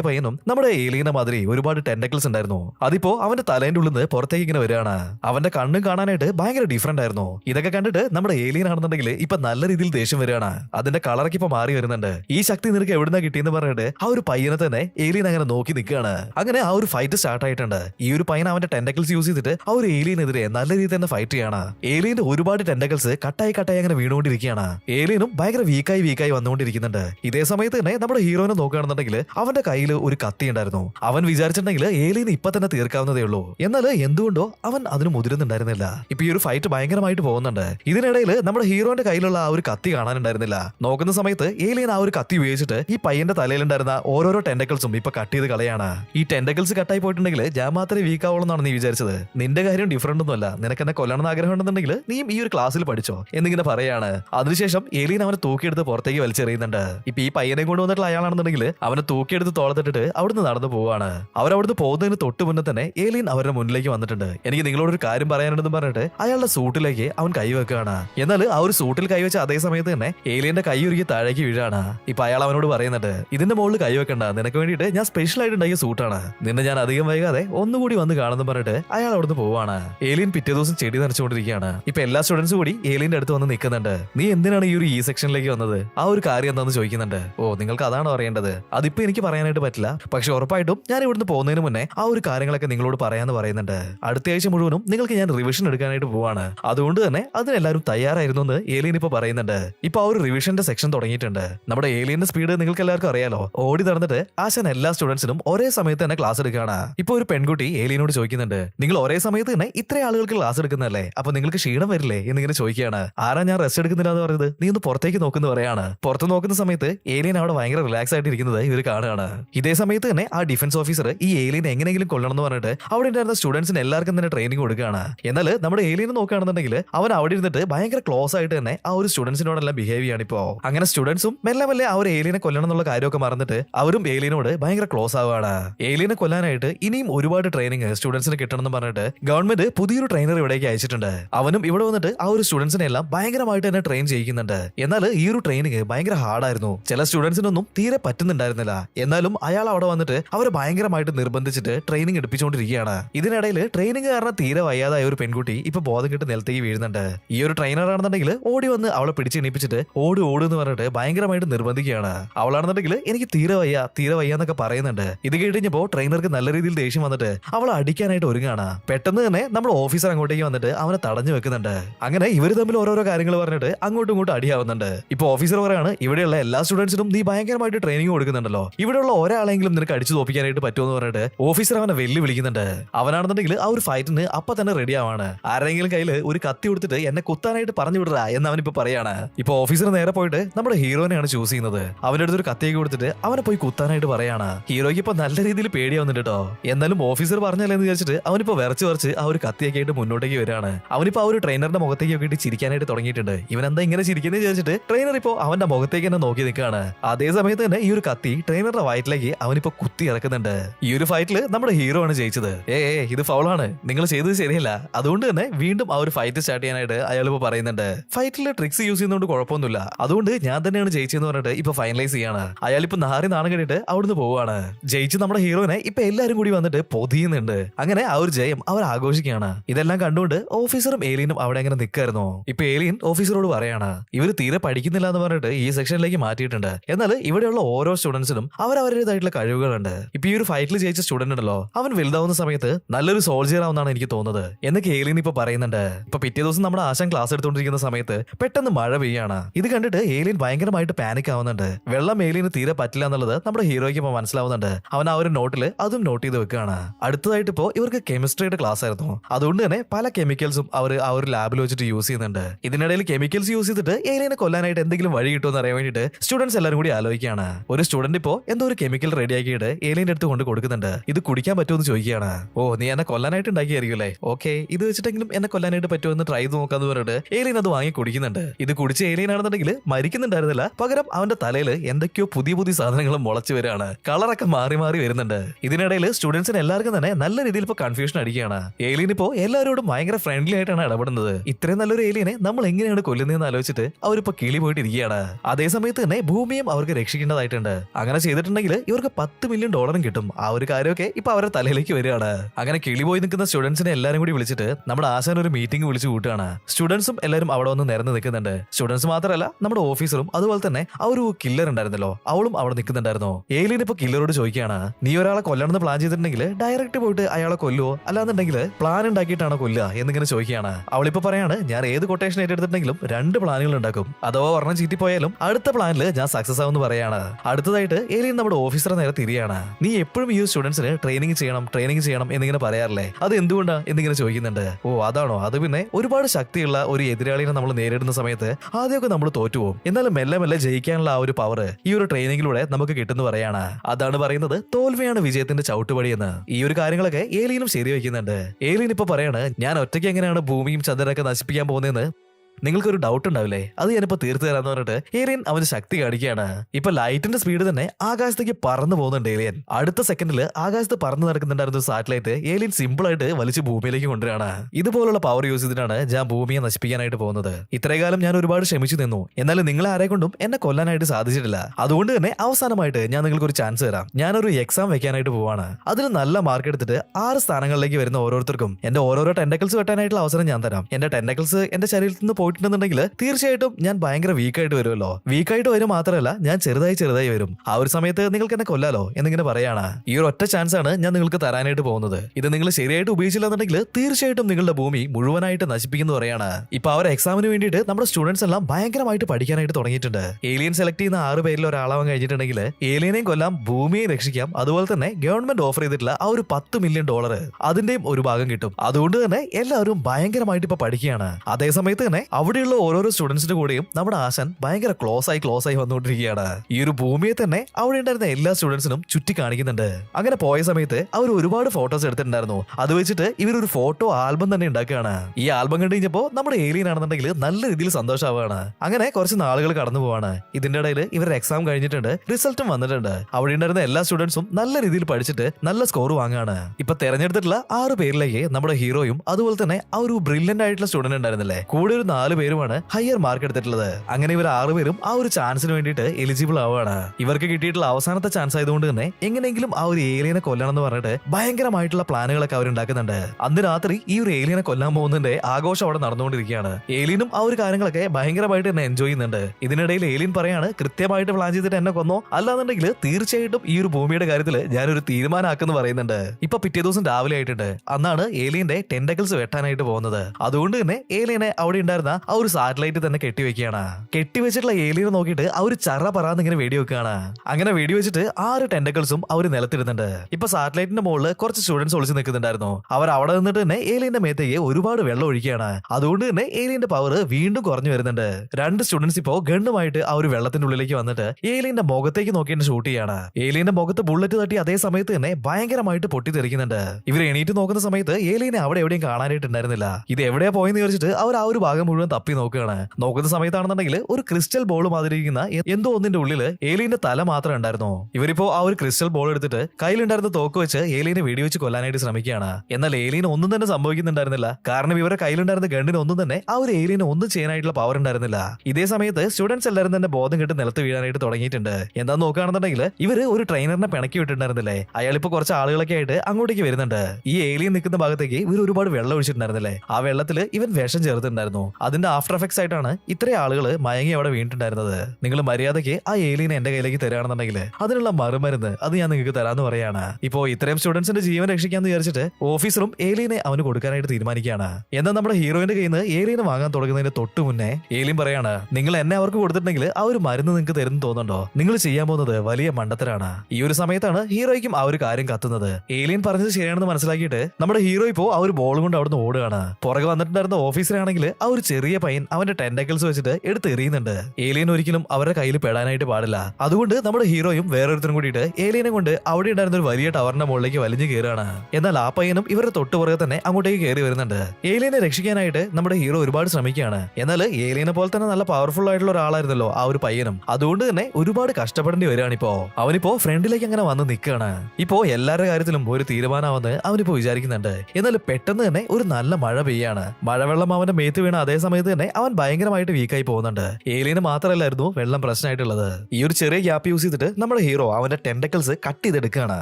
പയ്യനും നമ്മുടെ ഏലിയനെ മാതിരി ഒരുപാട് ടെൻഡക്കിൾസ് ഉണ്ടായിരുന്നു. അതിപ്പോ അവന്റെ തലേന്റെ ഉള്ളിൽ നിന്ന് പുറത്തേക്ക് ഇങ്ങനെ വരികയാണ്. അവന്റെ കണ്ണും കാണാനായിട്ട് ഭയങ്കര ഡിഫറെന്റ് ആയിരുന്നു. ഇതൊക്കെ കണ്ടിട്ട് നമ്മുടെ ഏലിയൻ ആണെന്നുണ്ടെങ്കിൽ ഇപ്പൊ നല്ല രീതിയിൽ ദേഷ്യം വരികയാണ്. അതിന്റെ കളറൊക്കെ ഇപ്പൊ മാറി വരുന്നുണ്ട്. ഈ ശക്തി നിനക്ക് എവിടുന്ന കിട്ടിയെന്ന് പറഞ്ഞിട്ട് ആ ഒരു പയ്യനെ തന്നെ ഏലിയൻ അങ്ങനെ നോക്കി നിൽക്കുകയാണ്. അങ്ങനെ ആ ഒരു ഫൈറ്റ് സ്റ്റാർട്ട് ആയിട്ടുണ്ട്. ഈ ഒരു പയ്യൻ അവന്റെ ടെൻഡക്കിൾസ് യൂസ് ചെയ്തിട്ട് ആ ഒരു ഏലിയനെതിരെ നല്ല രീതിയിൽ തന്നെ ഫൈറ്റ് ചെയ്യാണ്. ഏലിയന്റെ ഒരുപാട് ടെൻഡക്കിൾസ് കട്ടായി കട്ടായി അങ്ങനെ വീണുകൊണ്ടിരിക്കുകയാണ്. ഏലിയനും ഭയങ്കര വീക്കായി വീക്കായി വന്നുകൊണ്ടിരിക്കുന്നുണ്ട്. ഇതേ സമയത്ത് തന്നെ നമ്മുടെ ഹീറോനെ നോക്കുകയാണെന്നുണ്ടെങ്കിൽ അവന്റെ കയ്യിൽ ഒരു കത്തി ഉണ്ടായിരുന്നു. അവൻ വിചാരിച്ചിട്ടുണ്ടെങ്കിൽ ഏലിയനെ ഇപ്പൊ തന്നെ തീർക്കാവുന്നതേ ഉള്ളൂ. എന്നാൽ എന്തുകൊണ്ടോ അവൻ അതിന് മുതിരുന്നുണ്ടായിരുന്നില്ല. ഇപ്പൊ ഈ ഒരു ഫൈറ്റ് ഭയങ്കരമായിട്ട് പോകുന്നുണ്ട്. ഇതിനിടയിൽ നമ്മുടെ ഹീറോന്റെ കയ്യിലുള്ള ആ ഒരു കത്തി കാണാനുണ്ടായിരുന്നില്ല. നോക്കുന്ന സമയത്ത് ഏലിയൻ ആ ഒരു കത്തി ഉപയോഗിച്ചിട്ട് ഈ പയ്യന്റെ തലയിലുണ്ടായിരുന്ന ഓരോരോ ടെന്റക്കിൾസും ഇപ്പൊ കട്ട് ചെയ്ത് കളയാണ്. ഈ ടെന്റക്കിൾസ് കട്ടായി പോയിട്ടുണ്ടെങ്കിൽ ഞാൻ മാത്രമേ വീക്ക് ആവുള്ളൂ നീ വിചാരിച്ചത്. നിന്റെ കാര്യം ഡിഫറെന്റ് ഒന്നുമല്ല. നിനക്ക് എന്നെ കൊല്ലണം എന്ന് ആഗ്രഹം ഉണ്ടെന്നുണ്ടെങ്കിൽ നീയും ഈ ഒരു ക്ലാസ്സിൽ പഠിച്ചോ. എന്നിങ്ങനെ പറയാണ്. അതിനുശേഷം ഏലിയൻ അവനെ തൂക്കിയെടുത്ത് പുറത്തേക്ക് വലിച്ചെറിയുന്നുണ്ട്. ഇപ്പൊ ഈ പയ്യനെ കൊണ്ട് വന്നിട്ടുള്ള അയാളാണെന്നുണ്ടെങ്കിൽ അവനെ തൂക്കിയെടുത്ത് തോളത്തിട്ടിട്ട് അവിടുന്ന് നടന്നു പോവാണ്. അവരവിടുന്ന് പോകുന്നതിന് തൊട്ട് മുന്നേ തന്നെ ഏലിയൻ അവരുടെ മുന്നിലേക്ക് വന്നിട്ടുണ്ട്. എനിക്ക് നിങ്ങളോട് ഒരു കാര്യം പറയാനുണ്ടെന്ന് പറഞ്ഞിട്ട് അയാളുടെ സൂട്ടിലേക്ക് അവൻ കൈവെക്കുകയാണ് എന്നാൽ ആ ഒരു സൂട്ടിൽ കൈവച്ച അതേ സമയത്ത് തന്നെ ഏലിയന്റെ കൈ താഴേക്ക് വീഴാണ്. ഇപ്പൊ അയാൾ അവനോട് പറയുന്നുണ്ട് ഇതിന്റെ മുകളിൽ കൈവെക്കണ്ട നിനക്ക് വേണ്ടിയിട്ട് ഞാൻ സ്പെഷ്യൽ ആയിട്ട് ഉണ്ടാക്കിയ സൂട്ടാണ്. നിന്നെ ഞാൻ അധികം വൈകാതെ ഒന്നുകൂടി വന്ന് കാണുന്നു പറഞ്ഞിട്ട് അയാൾ അവിടുന്ന് പോവാണ്. ഏലിയൻ പിറ്റേ ദിവസം ചെടി നനച്ചുകൊണ്ടിരിക്കുകയാണ്. ഇപ്പൊ എല്ലാ സ്റ്റുഡൻസും കൂടി ഏലിയന്റെ അടുത്ത് വന്ന് നിൽക്കുന്നുണ്ട്. നീ എന്തിനാണ് ഈ ഒരു ഈ സെക്ഷനിലേക്ക് വന്നത്? ആ ഒരു കാര്യം എന്താണെന്ന് ചോദിക്കുന്നുണ്ട്. ഓ നിങ്ങൾക്ക് അതാണ് അറിയേണ്ടത്? അതിപ്പോ എനിക്ക് പറയാനായിട്ട് പറ്റില്ല. പക്ഷെ ഉറപ്പായിട്ടും ഞാൻ ഇവിടുന്ന് പോകുന്നതിന് മുന്നേ ആ ഒരു കാര്യങ്ങളൊക്കെ നിങ്ങളോട് പറയാന്ന് പറയുന്നുണ്ട്. അടുത്ത ആഴ്ച മുഴുവനും നിങ്ങൾക്ക് ഞാൻ റിവിഷൻ എടുക്കാനായിട്ട് പോവാണ്. അതുകൊണ്ട് തന്നെ അതിനെല്ലാവരും തയ്യാറായിരുന്നു എന്ന് ഏലിയൻ ഇപ്പൊ പറയുന്നുണ്ട്. ഇപ്പൊ ആ ഒരു റിവിഷന്റെ സെക്ഷൻ തുടങ്ങിയിട്ടുണ്ട്. നമ്മുടെ ഏലിയന്റെ സ്പീഡ് നിങ്ങൾക്ക് എല്ലാവർക്കും അറിയാലോ. ഓടി നടന്നിട്ട് ആശാൻ എല്ലാ സ്റ്റുഡൻസിനും ഒരേ സമയത്ത് തന്നെ ക്ലാസ് എടുക്കുകയാണ്. ഇപ്പൊ ഒരു പെൺകുട്ടി ഏലിയനോട് ചോദിക്കുന്നുണ്ട്. നിങ്ങൾ ഒരേ സമയത്ത് തന്നെ ഇത്ര ആളുകൾക്ക് ക്ലാസ് എടുക്കുന്നതല്ലേ? അപ്പൊ നിങ്ങൾക്ക് ക്ഷീണം വരില്ലേ? എന്നിങ്ങനെ ചോദിക്കുകയാണ്. ആരാ ഞാൻ റെസ്റ്റ് എടുക്കുന്നില്ല എന്ന് പറയുന്നത് നീ ഒന്ന് പുറത്തേക്ക് നോക്കുന്ന പറയാണ്. പുറത്ത് നോക്കുന്ന സമയത്ത് ഏലിയൻ അവിടെ ഭയങ്കര റിലാക്സ് ആയിട്ട് ഇരിക്കുന്നത് ഇവർ കാണുകയാണ്. ഇതേ സമയത്ത് തന്നെ ആ ഡിഫൻസ് ഓഫീസർ ഈ ഏലിയൻ എങ്ങനെയെങ്കിലും കൊല്ലണം എന്ന് പറഞ്ഞിട്ട് അവിടെ ഉണ്ടായിരുന്ന സ്റ്റുഡൻസിന് എല്ലാവർക്കും തന്നെ ട്രെയിനിങ് കൊടുക്കുകയാണ്. എന്നാൽ നമ്മുടെ ഏലിയനെ നോക്കുകയാണെന്നുണ്ടെങ്കിൽ അവൻ അവിടെ ഇരുന്നിട്ട് ഭയങ്കര ക്ലോസ് ആയിട്ട് തന്നെ ആ ഒരു സ്റ്റുഡൻസിനോടെല്ലാം ബിഹേവ് ചെയ്യാണ് ഇപ്പോ. അങ്ങനെ സ്റ്റുഡൻസും മെല്ലെ മെല്ലെ ആ ഒരു ഏലിയനെ കൊല്ലണം എന്നുള്ള കാര്യമൊക്കെ മറന്നിട്ട് അവരും ഏലിയനോട് ഭയങ്കര ക്ലോസ് ആവുകയാണ്. ഏലിയനെ കൊല്ലാനായിട്ട് ഇനിയും ഒരുപാട് ട്രെയിനിങ് സ്റ്റുഡൻസിന് കിട്ടണം എന്ന് പറഞ്ഞിട്ട് ഗവൺമെന്റ് പുതിയൊരു ട്രെയിനർ ഇവിടേക്ക് അയച്ചിട്ടുണ്ട്. അവനും ഇവിടെ വന്നിട്ട് ആ ഒരു സ്റ്റുഡൻസിനെ എല്ലാം ഭയങ്കരമായിട്ട് തന്നെ ട്രെയിൻ ചെയ്യിക്കുന്നുണ്ട്. എന്നാൽ ഈ ഒരു ട്രെയിനിങ് ഭയങ്കര ഹാർഡായിരുന്നു ചില സ്റ്റുഡൻസിനൊന്നും തീരെ പറ്റുന്നുണ്ടായിരുന്നില്ല. എന്നാലും അയാൾ അവിടെ വന്നിട്ട് അവരെ ഭയങ്കരമായിട്ട് നിർബന്ധിച്ചിട്ട് ട്രെയിനിങ് എടുപ്പിച്ചുകൊണ്ടിരിക്കുകയാണ് ഇതിനിടയിൽ ട്രെയിനിങ് കാരണം തീരെ വയ്യാതായ ഒരു പെൺകുട്ടി ഇപ്പൊ ബോധം കെട്ട് നിലത്തേക്ക് വീഴുന്നുണ്ട്. ഈ ഒരു ട്രെയിനർ ആണെന്നുണ്ടെങ്കിൽ ഓടി വന്ന് അവളെ പിടിച്ച് എണീപ്പിച്ചിട്ട് ഓടി ഓടും എന്ന് പറഞ്ഞിട്ട് ഭയങ്കരമായിട്ട് നിർബന്ധിക്കുകയാണ്. അവളാണെന്നുണ്ടെങ്കിൽ എനിക്ക് തീരെ വയ്യ തീരെ വയ്യ എന്നൊക്കെ പറയുന്നുണ്ട്. ഇത് കഴിഞ്ഞപ്പോ ട്രെയിനർക്ക് നല്ല രീതിയിൽ ദേഷ്യം വന്നിട്ട് അവളെ അടിക്കാനായിട്ട് ഒരുങ്ങാണ്. പെട്ടെന്ന് തന്നെ നമ്മൾ ഓഫീസർ അങ്ങോട്ടേക്ക് വന്നിട്ട് അവനെ തടഞ്ഞു വെക്കുന്നുണ്ട്. അങ്ങനെ ഇവർ തമ്മിൽ ഓരോരോ കാര്യങ്ങൾ പറഞ്ഞിട്ട് അങ്ങോട്ടും ഇങ്ങോട്ടും അടിയാവുന്നുണ്ട്. ഇപ്പൊ ഓഫീസർ പറയാണ് ഇവിടെയുള്ള എല്ലാ സ്റ്റുഡൻസിനും നീ ഭയങ്കരമായിട്ട് ട്രെയിനിങ് കൊടുക്കുന്നുണ്ടല്ലോ. ഇവിടെയുള്ള ഒരാളെങ്കിലും നിനക്ക് അടിച്ചു തോപ്പിക്കാനായിട്ട് പറ്റുമെന്ന് പറഞ്ഞിട്ട് ഓഫീസർ അവനെ വെല്ലു വിളിക്കുന്നുണ്ട്. അവനാണെന്നുണ്ടെങ്കിൽ ആ ഒരു ഫൈറ്റിന് അപ്പൊ തന്നെ റെഡി ആവാണ്. ആരെങ്കിലും കയ്യിൽ ഒരു കത്തി കൊടുത്തിട്ട് എന്നെ കുത്താനായിട്ട് പറഞ്ഞു വിടറാ എന്ന് അവനിപ്പോ പറയാണ്. ഇപ്പൊ ഓഫീസർ നേരെ പോയിട്ട് നമ്മുടെ ഹീറോനെയാണ് ചൂസ് ചെയ്യുന്നത്. അവന്റെ അടുത്ത് ഒരു കത്തിയൊക്കെ കൊടുത്തിട്ട് അവനെ പോയി കുത്താനായിട്ട് പറയാണ്. ഹീറോയ്ക്ക് ഇപ്പൊ നല്ല രീതിയിൽ പേടിയാവുന്നുണ്ട് എന്നാലും ഓഫീസർ പറഞ്ഞല്ലേ എന്ന് വിചാരിച്ചിട്ട് അവനിപ്പോ വിറച്ച് വിറച്ച് ആ ഒരു കത്തിയൊക്കെ ആയിട്ട് മുന്നോട്ടേക്ക് വരികയാണ്. അവനിപ്പോ ആ ഒരു ട്രെയിനറിന്റെ മുഖത്തേക്ക് ഒക്കെ ചിരിക്കാനായിട്ട് തുടങ്ങിയിട്ടുണ്ട്. ഇവൻ എന്താ ഇങ്ങനെ ചിരിക്കുന്നത് വിചാരിച്ചിട്ട് ട്രെയിനർ ഇപ്പോ അവന്റെ മുഖത്തേക്ക് തന്നെ നോക്കി നിൽക്കുകയാണ്. അതേ സമയത്ത് തന്നെ ഈ ഒരു കത്തി ട്രെയിനറുടെ വയറ്റിലേക്ക് അവനിപ്പോ കുത്തി ഇറക്കുന്നുണ്ട്. ഈ ഒരു ഫൈറ്റിൽ നമ്മുടെ ഹീറോ ആണ് ജയിച്ചത്. ഏ ഇത് ഫൗളാണ് നിങ്ങൾ ചെയ്തത് ശരിയല്ല. അതുകൊണ്ട് തന്നെ വീണ്ടും ആ ഒരു ഫൈറ്റ് സ്റ്റാർട്ട് ചെയ്യാനായിട്ട് അയാൾ ഇപ്പൊ പറയുന്നുണ്ട് ഫൈറ്റിലെ ട്രിക്സ് യൂസ് ചെയ്യുന്നതുകൊണ്ട് കുഴപ്പമൊന്നുമില്ല. അതുകൊണ്ട് ഞാൻ തന്നെയാണ് ജയിച്ചതെന്ന് പറഞ്ഞിട്ട് ഇപ്പൊ ഫൈനലൈസ് ചെയ്യാണ്. അയാൾ ഇപ്പൊ നാറി നാണം കേട്ടിട്ട് അവിടുന്ന് പോവാണ്. ജയിച്ച് നമ്മുടെ ഹീറോനെ ഇപ്പൊ എല്ലാരും കൂടി വന്നിട്ട് പൊതിയുന്നുണ്ട്. അങ്ങനെ ആ ഒരു ജയം അവർ ആഘോഷിക്കുകയാണ്. ഇതെല്ലാം കണ്ടുകൊണ്ട് ഓഫീസറും ഏലിയനും അവിടെ അങ്ങനെ നിൽക്കായിരുന്നു ഇപ്പൊ ഏലിയൻ ഓഫീസറോട് പറയാണ് ഇവർ തീരെ പഠിക്കുന്നില്ല എന്ന് പറഞ്ഞിട്ട് ഈ സെക്ഷനിലേക്ക് മാറ്റിയിട്ടുണ്ട്. എന്നാൽ ഇവിടെയുള്ള ഓരോ സ്റ്റുഡൻസിനും അവർ അവരുടേതായിട്ടുള്ള കഴിവുകളുണ്ട്. ഇപ്പൊ ഈ ഒരു ഫൈറ്റിൽ ജയിച്ച സ്റ്റുഡന്റ് ഉണ്ടല്ലോ അവൻ വലുതാവുന്ന സമയത്ത് നല്ലൊരു സോൾജിയർ ആവുന്നതാണ് എനിക്ക് തോന്നുന്നത് എന്ന് കേലിൻ ഇപ്പൊ പറയുന്നുണ്ട്. ഇപ്പൊ പിറ്റേ ദിവസം നമ്മുടെ ആശാൻ ക്ലാസ് എടുത്തുകൊണ്ടിരിക്കുന്ന സമയത്ത് പെട്ടെന്ന് മഴ പെയ്യാണ്. ഇത് കണ്ടിട്ട് ഏലിയൻ ഭയങ്കരമായിട്ട് പാനിക് ആവുന്നുണ്ട്. വെള്ളം ഏലിയന് തീരെ പറ്റില്ല എന്നുള്ളത് നമ്മുടെ ഹീറോയ്ക്ക് ഇപ്പൊ മനസ്സിലാവുന്നുണ്ട്. അവൻ ആ ഒരു നോട്ടിൽ അതും നോട്ട് ചെയ്ത് വെക്കുകയാണ്. അടുത്തതായിട്ട് ഇപ്പോ ഇവർക്ക് കെമിസ്ട്രിയുടെ ക്ലാസ് ആയിരുന്നു. അതുകൊണ്ട് തന്നെ പല കെമിക്കൽസും അവർ ആ ഒരു ലാബിൽ വെച്ചിട്ട് യൂസ് ചെയ്യുന്നുണ്ട്. ഇതിനിടയിൽ കെമിക്കൽസ് യൂസ് ചെയ്തിട്ട് ഏലിയനെ കൊല്ലാനായിട്ട് എന്തെങ്കിലും വഴി കിട്ടുമെന്ന് അറിയാൻ വേണ്ടിയിട്ട് സ്റ്റുഡൻസ് എല്ലാവരും കൂടി ആലോചിക്കുകയാണ്. ഒരു സ്റ്റുഡന്റ് ഇപ്പോ എന്തോ ഒരു കെമിക്കൽ റെഡിയാക്കിയിട്ട് ഏലിയന്റെ അടുത്ത് കൊണ്ട് കൊടുക്കുന്നുണ്ട്. ഇത് കുടിക്കാൻ പറ്റുമെന്ന് ചോദിക്കുകയാണ്. ഓ നീ എന്നെ കൊല്ലാനായിട്ട് ഉണ്ടാക്കിയായിരിക്കുമല്ലേ ഓക്കെ ഇത് വെച്ചിട്ടെങ്കിലും എന്നെ കൊല്ലാനായിട്ട് പറ്റുമെന്ന് ട്രൈ ചെയ്ത് നോക്കാന്ന് പറഞ്ഞിട്ട് ഏലിയൻ അത് വാങ്ങി കുടിക്കുന്നുണ്ട്. ഇത് കുടിച്ച് ഏലിയൻ ആണെന്നുണ്ടെങ്കിൽ മരിക്കുന്നുണ്ടായിരുന്നില്ല. പകരം അവന്റെ തലയിൽ എന്തൊക്കെയോ പുതിയ പുതിയ സാധനങ്ങൾ മുളച്ചു വരികയാണ്. കളറൊക്കെ മാറി മാറി വരുന്നുണ്ട്. ഇതിനിടയിൽ സ്റ്റുഡൻസിന് എല്ലാവർക്കും തന്നെ നല്ല രീതിയിൽ ഇപ്പൊ കൺഫ്യൂഷൻ അടിക്കുകയാണ്. ഏലിയൻ ഇപ്പോ എല്ലാവരോടും ഭയങ്കര ഫ്രണ്ട്ലി ആയിട്ടാണ് ഇടപെടുന്നത്. ഇത്രയും നല്ലൊരു ഏലിയനെ നമ്മൾ എങ്ങനെയാണ് കൊല്ലുന്നതെന്ന് ആലോചിച്ചിട്ട് അവരിപ്പോ കിളി പോയിട്ടിരിക്കുകയാണ്. അതേസമയത്ത് അതേ സമയത്ത് തന്നെ ഭൂമിയും അവർക്ക് രക്ഷിക്കേണ്ടതായിട്ടുണ്ട്. അങ്ങനെ ചെയ്തിട്ടുണ്ടെങ്കിൽ ഇവർക്ക് പത്ത് മില്യൺ ഡോളറും കിട്ടും. ആ ഒരു കാര്യമൊക്കെ ഇപ്പൊ അവരുടെ തലയിലേക്ക് വരികയാണ്. അങ്ങനെ കിളിപോയി നിൽക്കുന്ന സ്റ്റുഡൻസിനെ എല്ലാവരും കൂടി വിളിച്ചിട്ട് നമ്മുടെ ആശാൻ ഒരു മീറ്റിംഗ് വിളിച്ചു കൂട്ടുകയാണ്. സ്റ്റുഡൻസും എല്ലാവരും അവിടെ വന്ന് നിരന്ന് നിൽക്കുന്നുണ്ട്. സ്റ്റുഡൻസ് മാത്രമല്ല നമ്മുടെ ഓഫീസറും അതുപോലെ തന്നെ ആ ഒരു കില്ലർ ഉണ്ടായിരുന്നല്ലോ. അവളും അവിടെ നിൽക്കുന്നുണ്ടായിരുന്നു. ഏലിയൻ ഇപ്പൊ കില്ലറോട് ചോദിക്കുകയാണ് നീ ഒരാളെ കൊല്ലണമെന്ന് പ്ലാൻ ചെയ്തിട്ടുണ്ടെങ്കിൽ ഡയറക്റ്റ് പോയിട്ട് അയാളെ കൊല്ലുവോ? അല്ലാന്നുണ്ടെങ്കിൽ പ്ലാൻ ഉണ്ടാക്കിയിട്ടാണോ കൊല്ലുക? എന്നിങ്ങനെ ചോദിക്കുകയാണ്. അവളിപ്പോ പറയാണ് ഞാൻ ഏത് കൊട്ടേഷൻ ഏറ്റെടുത്തിട്ടുണ്ടെങ്കിലും രണ്ട് പ്ലാനുകൾ ഉണ്ടാക്കും. അഥവാ ഒരെണ്ണം ചീറ്റിപ്പോയാലും അടുത്ത പ്ലാനിൽ ഞാൻ സക്സസ് ആവുമെന്ന് പറയാണ്. അടുത്തതായിട്ട് ഏലിയൻ നമ്മുടെ ഓഫീസറെ നേരെ തിരിയാണ്. നീ എപ്പോഴും ഈ സ്റ്റുഡൻസിന് ട്രെയിനിങ് ചെയ്യണം ട്രെയിനിങ് ചെയ്യണം എന്നിങ്ങനെ പറയാറില്ലേ? അത് എന്തുകൊണ്ടാ? എന്നിങ്ങനെ ചോദിക്കുന്നുണ്ട്. ഓ അതാണോ? അത് പിന്നെ ഒരുപാട് ശക്തിയുള്ള ഒരു എതിരാളിനെ നമ്മൾ നേരിടുന്ന സമയത്ത് ആദ്യമൊക്കെ നമ്മൾ തോറ്റുപോകും. എന്നാലും മെല്ലെ മെല്ലെ ജയിക്കാനുള്ള ആ ഒരു പവർ ഈ ഒരു ട്രെയിനിങ്ങിലൂടെ നമുക്ക് കിട്ടുന്നു പറയാണ്. അതാണ് പറയുന്നത് തോൽവിയാണ് വിജയത്തിന്റെ ചവിട്ടുപടി എന്ന് ഈ ഒരു കാര്യങ്ങളൊക്കെ ഏലിയനും ശരി വയ്ക്കുന്നുണ്ട് ഏലിയൻ ഇപ്പൊ പറയാണ് ഞാൻ ഒറ്റയ്ക്ക് എങ്ങനെയാണ് ഭൂമിയും ചന്ദ്രനൊക്കെ നശിപ്പിക്കാൻ പോകുന്നതെന്ന് നിങ്ങൾക്കൊരു ഡൗട്ട് ഉണ്ടാവില്ലേ? അത് ഞാനിപ്പോ തീർത്തു തരാന്ന് പറഞ്ഞിട്ട് ഏലിയൻ അവന് ശക്തി കാണിക്കുകയാണ്. ഇപ്പൊ ലൈറ്റിന്റെ സ്പീഡ് തന്നെ ആകാശത്തേക്ക് പറന്നു പോകുന്നുണ്ട് ഏലിയൻ. അടുത്ത സെക്കൻഡിൽ ആകാശത്ത് പറന്നു നടക്കുന്നുണ്ടായിരുന്ന സാറ്റലൈറ്റ് ഏലിയൻ സിമ്പിൾ ആയിട്ട് വലിച്ച് ഭൂമിയിലേക്ക് കൊണ്ടുവരാണ്. ഇതുപോലുള്ള പവർ യൂസ് ചെയ്തിട്ടാണ് ഞാൻ ഭൂമിയെ നശിപ്പിക്കാനായിട്ട് പോകുന്നത്. ഇത്രകാലം കാലം ഞാൻ ഒരുപാട് ശ്രമിച്ചു നിന്നു. എന്നാലും നിങ്ങളെ ആരെ കൊണ്ടും എന്നെ കൊല്ലാനായിട്ട് സാധിച്ചിട്ടില്ല. അതുകൊണ്ട് തന്നെ അവസാനമായിട്ട് ഞാൻ നിങ്ങൾക്ക് ഒരു ചാൻസ് തരാം. ഞാനൊരു എക്സാം വെക്കാനായിട്ട് പോവാണ്. അതിൽ നല്ല മാർക്ക് എടുത്തിട്ട് ആറ് സ്ഥാനങ്ങളിലേക്ക് വരുന്ന ഓരോരുത്തർക്കും എന്റെ ഓരോരോ ടെൻഡക്കിൾസ് വെട്ടാനായിട്ടുള്ള അവസരം ഞാൻ തരാം. എന്റെ ടെൻഡക്കിൾസ് എന്റെ ശരീരത്തിൽ നിന്ന് പോയിട്ടുണ്ടെന്നുണ്ടെങ്കിൽ തീർച്ചയായിട്ടും ഞാൻ ഭയങ്കര വീക്കായിട്ട് വരുമല്ലോ. വീക്കായിട്ട് വരും മാത്രമല്ല ഞാൻ ചെറുതായി ചെറുതായി വരും. ആ ഒരു സമയത്ത് നിങ്ങൾക്ക് എന്നെ കൊല്ലാലോ എന്നിങ്ങനെ പറയാണ്. ഈ ഒരു ഒറ്റ ചാൻസ് ആണ് ഞാൻ നിങ്ങൾക്ക് തരാനായിട്ട് പോകുന്നത്. ഇത് നിങ്ങൾ ശരിയായിട്ട് ഉപയോഗിച്ചില്ലെന്നുണ്ടെങ്കിൽ തീർച്ചയായിട്ടും നിങ്ങളുടെ ഭൂമി മുഴുവനായിട്ട് നശിപ്പിക്കുന്നു പറയാണ്. ഇപ്പൊ അവർ എക്സാമിന് വേണ്ടിയിട്ട് നമ്മുടെ സ്റ്റുഡൻസ് എല്ലാം ഭയങ്കരമായിട്ട് പഠിക്കാനായിട്ട് തുടങ്ങിയിട്ടുണ്ട്. ഏലിയൻ സെലക്ട് ചെയ്യുന്ന ആറ് പേരിൽ ഒരാളാവാൻ കഴിഞ്ഞിട്ടുണ്ടെങ്കിൽ ഏലിയനെയും കൊല്ലാം ഭൂമിയെ രക്ഷിക്കാം. അതുപോലെ തന്നെ ഗവൺമെന്റ് ഓഫർ ചെയ്തിട്ടുള്ള ആ ഒരു പത്ത് മില്യൺ ഡോളർ അതിന്റെയും ഒരു ഭാഗം കിട്ടും. അതുകൊണ്ട് തന്നെ എല്ലാവരും ഭയങ്കരമായിട്ട് ഇപ്പൊ പഠിക്കുകയാണ്. അതേസമയത്ത് തന്നെ അവിടെയുള്ള ഓരോരോ സ്റ്റുഡൻസിന്റെ കൂടെയും നമ്മുടെ ആശാൻ ഭയങ്കര ക്ലോസ് ആയി ക്ലോസ് ആയി വന്നുകൊണ്ടിരിക്കുകയാണ്. ഈ ഒരു ഭൂമിയെ തന്നെ അവിടെ ഉണ്ടായിരുന്ന എല്ലാ സ്റ്റുഡൻസിനും ചുറ്റി കാണിക്കുന്നുണ്ട്. അങ്ങനെ പോയ സമയത്ത് അവർ ഒരുപാട് ഫോട്ടോസ് എടുത്തിട്ടുണ്ടായിരുന്നു. അത് വെച്ചിട്ട് ഇവർ ഒരു ഫോട്ടോ ആൽബം തന്നെ ഉണ്ടാക്കുകയാണ്. ഈ ആൽബം കണ്ടു കഴിഞ്ഞപ്പോ നമ്മുടെ ഏലിയൻ ആണെന്നുണ്ടെങ്കിൽ നല്ല രീതിയിൽ സന്തോഷമാവുകയാണ്. അങ്ങനെ കുറച്ച് നാളുകൾ കടന്നു പോവാണ്. ഇതിന്റെ ഇടയിൽ ഇവരുടെ എക്സാം കഴിഞ്ഞിട്ടുണ്ട് റിസൾട്ടും വന്നിട്ടുണ്ട്. അവിടെ ഉണ്ടായിരുന്ന എല്ലാ സ്റ്റുഡൻസും നല്ല രീതിയിൽ പഠിച്ചിട്ട് നല്ല സ്കോർ വാങ്ങാണ് ഇപ്പൊ തെരഞ്ഞെടുത്തിട്ടുള്ള ആറ് പേരിലേക്ക് നമ്മുടെ ഹീറോയും അതുപോലെ തന്നെ ആ ഒരു ബ്രില്യന്റ് ആയിട്ടുള്ള സ്റ്റുഡന്റ് ഉണ്ടായിരുന്നില്ലേ? കൂടെ ഒരു നാല് പേരുമാണ് ഹയർ മാർക്ക് എടുത്തിട്ടുള്ളത്. അങ്ങനെ ഇവർ ആറുപേരും ആ ഒരു ചാൻസിന് വേണ്ടിയിട്ട് എലിജിബിൾ ആവുകയാണ്. ഇവർക്ക് കിട്ടിയിട്ടുള്ള അവസാനത്തെ ചാൻസ് ആയതുകൊണ്ട് തന്നെ എങ്ങനെയെങ്കിലും ആ ഒരു ഏലിയനെ കൊല്ലണം എന്ന് പറഞ്ഞിട്ട് ഭയങ്കരമായിട്ടുള്ള പ്ലാനുകളൊക്കെ അവർ ഉണ്ടാക്കുന്നുണ്ട്. അന്ന് രാത്രി ഈ ഒരു ഏലിയനെ കൊല്ലാൻ പോകുന്നതിന്റെ ആഘോഷം അവിടെ നടന്നുകൊണ്ടിരിക്കുകയാണ്. ഏലിയനും ആ ഒരു കാര്യങ്ങളൊക്കെ ഭയങ്കരമായിട്ട് തന്നെ എൻജോയ് ചെയ്യുന്നുണ്ട്. ഇതിനിടയിൽ ഏലിയൻ പറയാണ് കൃത്യമായിട്ട് പ്ലാൻ ചെയ്തിട്ട് എന്നെ കൊന്നോ. അല്ലാന്നുണ്ടെങ്കിൽ തീർച്ചയായിട്ടും ഈ ഒരു ഭൂമിയുടെ കാര്യത്തിൽ ഞാനൊരു തീരുമാനമാക്കുന്നു പറയുന്നുണ്ട്. ഇപ്പൊ പിറ്റേ ദിവസം രാവിലെ ആയിട്ടുണ്ട്. അന്നാണ് ഏലിയന്റെ ടെൻഡക്കിൾസ് വെട്ടാനായിട്ട് പോകുന്നത്. അതുകൊണ്ട് തന്നെ ഏലിയനെ അവിടെ ഉണ്ടായിരുന്ന ആ ഒരു സാറ്റലൈറ്റ് തന്നെ കെട്ടിവെക്കുകയാണ് കെട്ടിവെച്ചിട്ടുള്ള ഏലിയനെ നോക്കിയിട്ട് ആ ഒരു ചറ പറയാന്ന് ഇങ്ങനെ വെടി വെക്കുകയാണ്. അങ്ങനെ വെടി വെച്ചിട്ട് ആറ് ടെൻഡക്കിൾസും അവർ നിലത്തിരുന്നുണ്ട് ഇപ്പൊ സാറ്റലൈറ്റിന്റെ മുകളിൽ കുറച്ച് സ്റ്റുഡൻസ് ഒളിച്ച് നിൽക്കുന്നുണ്ടായിരുന്നു. അവർ അവിടെ നിന്നിട്ട് തന്നെ ഏലിയന്റെ മേത്തേക്ക് ഒരുപാട് വെള്ളം ഒഴിക്കുകയാണ്. അതുകൊണ്ട് തന്നെ ഏലിയന്റെ പവർ വീണ്ടും കുറഞ്ഞു വരുന്നുണ്ട്. രണ്ട് സ്റ്റുഡൻസ് ഇപ്പോ ഗണ്ണുമായിട്ട് ആ ഒരു വെള്ളത്തിന്റെ ഉള്ളിലേക്ക് വന്നിട്ട് ഏലിയന്റെ മുഖത്തേക്ക് നോക്കിയിട്ട് ഷൂട്ട് ചെയ്യാണ് ഏലിയന്റെ മുഖത്ത് ബുള്ളറ്റ് തട്ടി അതേ സമയത്ത് തന്നെ ഭയങ്കരമായിട്ട് പൊട്ടിത്തെറിക്കുന്നുണ്ട്. ഇവർ എണീറ്റ് നോക്കുന്ന സമയത്ത് ഏലിയനെ അവിടെ എവിടെയും കാണാനായിട്ടുണ്ടായിരുന്നില്ല ഇത് എവിടെയാ പോയെന്ന് ചോദിച്ചിട്ട് അവർ ആ ഒരു ഭാഗം മുഴുവൻ തപ്പി നോക്കുകയാണ്. നോക്കുന്ന സമയത്താണെന്നുണ്ടെങ്കിൽ ഒരു ക്രിസ്റ്റൽ ബോൾ മാതിരിക്കുന്ന എ- എന്തോ ഒന്നിന്റെ ഉള്ളിൽ ഏലിയന്റെ തല മാത്രമേ ഉണ്ടായിരുന്നു. ഇവരിപ്പോ ആ ഒരു ക്രിസ്റ്റൽ ബോൾ എടുത്തിട്ട് കയ്യിലുണ്ടായിരുന്ന തോക്ക് വെച്ച് ഏലിയനെ വെടിവെച്ച് കൊല്ലാനായിട്ട് ശ്രമിക്കുകയാണ്. എന്നാൽ ഏലിയന് ഒന്നും തന്നെ സംഭവിക്കുന്നുണ്ടായിരുന്നില്ല. കാരണം ഇവരുടെ കയ്യിലുണ്ടായിരുന്ന ഗണ്ണിന് ഒന്നും തന്നെ ആ ഒരു ഏലിയന് ഒന്നും ചെയ്യാനായിട്ടുള്ള പവർ ഉണ്ടായിരുന്നില്ല. ഇതേ സമയത്ത് സ്റ്റുഡൻസ് എല്ലാവരും തന്നെ ബോധം കെട്ട് നിലത്ത് വീഴാനായിട്ട് തുടങ്ങിയിട്ടുണ്ട്. എന്താന്ന് നോക്കുകയാണെന്നുണ്ടെങ്കിൽ ഇവർ ഒരു ട്രെയിനറിനെ പിണക്കി വിട്ടിട്ടുണ്ടായിരുന്നില്ലേ? അയാൾ ഇപ്പൊ കുറച്ച് ആളുകളൊക്കെ ആയിട്ട് അങ്ങോട്ടേക്ക് വരുന്നുണ്ട്. ഈ ഏലിയൻ നിൽക്കുന്ന ഭാഗത്തേക്ക് ഇവർ ഒരുപാട് വെള്ളം ഒഴിച്ചിട്ടുണ്ടായിരുന്നില്ലേ? ആ വെള്ളത്തിൽ ഇവൻ വിഷം ചേർത്തിട്ടുണ്ടായിരുന്നു. അതിന് അതിന്റെ ആഫ്റ്റർ എഫക്ട്സ് ആയിട്ടാണ്? ഇത്രയും ആളുകൾ മയങ്ങി അവിടെ വീണിട്ടുണ്ടായിരുന്നത്. നിങ്ങൾ മര്യാദയ്ക്ക് ആ ഏലിയനെ എന്റെ കയ്യിലേക്ക് തരാണെന്നുണ്ടെങ്കിൽ അതിനുള്ള മറുമരുന്ന് അത് ഞാൻ നിങ്ങൾക്ക് തരാന്ന് പറയാണ് ഇപ്പോ ഇത്രയും സ്റ്റുഡൻസിന്റെ ജീവൻ രക്ഷിക്കാന്ന് വിചാരിച്ചിട്ട് ഓഫീസറും ഏലിയനെ അവന് കൊടുക്കാനായിട്ട് തീരുമാനിക്കുകയാണ്. എന്നാൽ നമ്മുടെ ഹീറോയിന്റെ കയ്യിൽ നിന്ന് ഏലിയനെ വാങ്ങാൻ തുടങ്ങുന്നതിന്റെ തൊട്ട് മുന്നേ ഏലിയൻ പറയാണ് നിങ്ങൾ എന്നെ അവർക്ക് കൊടുത്തിട്ടുണ്ടെങ്കിൽ ആ ഒരു മരുന്ന് നിങ്ങൾക്ക് തരുന്നു തോന്നുന്നുണ്ടോ? നിങ്ങൾ ചെയ്യാൻ പോകുന്നത് വലിയ മണ്ടത്തരാണ്. ഈ ഒരു സമയത്താണ് ഹീറോയ്ക്കും ആ ഒരു കാര്യം കത്തുന്നത്. ഏലിയൻ പറഞ്ഞത് ശരിയാണെന്ന് മനസ്സിലാക്കിയിട്ട് നമ്മുടെ ഹീറോ ഇപ്പോ ആ ഒരു ബോൾ കൊണ്ട് അവിടുന്ന് ഓടുകയാണ്. പുറകെ വന്നിട്ടുണ്ടായിരുന്ന ഓഫീസറാണെങ്കിൽ ആ ഒരു ചെറിയ പയ്യൻ അവന്റെ ടെൻഡക്കിൾസ് വെച്ചിട്ട് എടുത്ത് എറിയുന്നുണ്ട്. ഏലിയൻ ഒരിക്കലും അവരുടെ കയ്യിൽ പെടാനായിട്ട് പാടില്ല. അതുകൊണ്ട് നമ്മുടെ ഹീറോയും വേറൊരുത്തരും കൂടിയിട്ട് ഏലിയനെ കൊണ്ട് അവിടെ ഉണ്ടായിരുന്ന ഒരു വലിയ ടവറിന്റെ മുകളിലേക്ക് വലിഞ്ഞു കയറുകയാണ്. എന്നാൽ ആ പയ്യനും ഇവരുടെ തൊട്ടുപുറകെ തന്നെ അങ്ങോട്ടേക്ക് കയറി വരുന്നുണ്ട്. ഏലിയനെ രക്ഷിക്കാനായിട്ട് നമ്മുടെ ഹീറോ ഒരുപാട് ശ്രമിക്കുകയാണ്. എന്നാൽ ഏലിയനെ പോലെ തന്നെ നല്ല പവർഫുൾ ആയിട്ടുള്ള ഒരാളായിരുന്നല്ലോ ആ ഒരു പയ്യനും. അതുകൊണ്ട് തന്നെ ഒരുപാട് കഷ്ടപ്പെടേണ്ടി വരികയാണ് ഇപ്പോ അവനിപ്പോ ഫ്രണ്ടിലേക്ക് അങ്ങനെ വന്ന് നിൽക്കുകയാണ്. ഇപ്പോ എല്ലാവരുടെ കാര്യത്തിലും ഒരു തീരുമാനമാവെന്ന് അവനിപ്പോ വിചാരിക്കുന്നുണ്ട്. എന്നാൽ പെട്ടെന്ന് തന്നെ ഒരു നല്ല മഴ പെയ്യാണ്. മഴവെള്ളം അവന്റെ മേത്ത് വീണ അതേ സമയത്ത് തന്നെ അവൻ ഭയങ്കരമായിട്ട് വീക്കായി പോകുന്നുണ്ട്. ഏലിയന് മാത്രമല്ലായിരുന്നു വെള്ളം പ്രശ്നമായിട്ടുള്ളത്. ഈ ഒരു ചെറിയ ഗ്യാപ്പ് യൂസ് ചെയ്തിട്ട് നമ്മുടെ ഹീറോ അവന്റെ ടെൻഡക്കിൾസ് കട്ട് ചെയ്തെടുക്കുകയാണ്.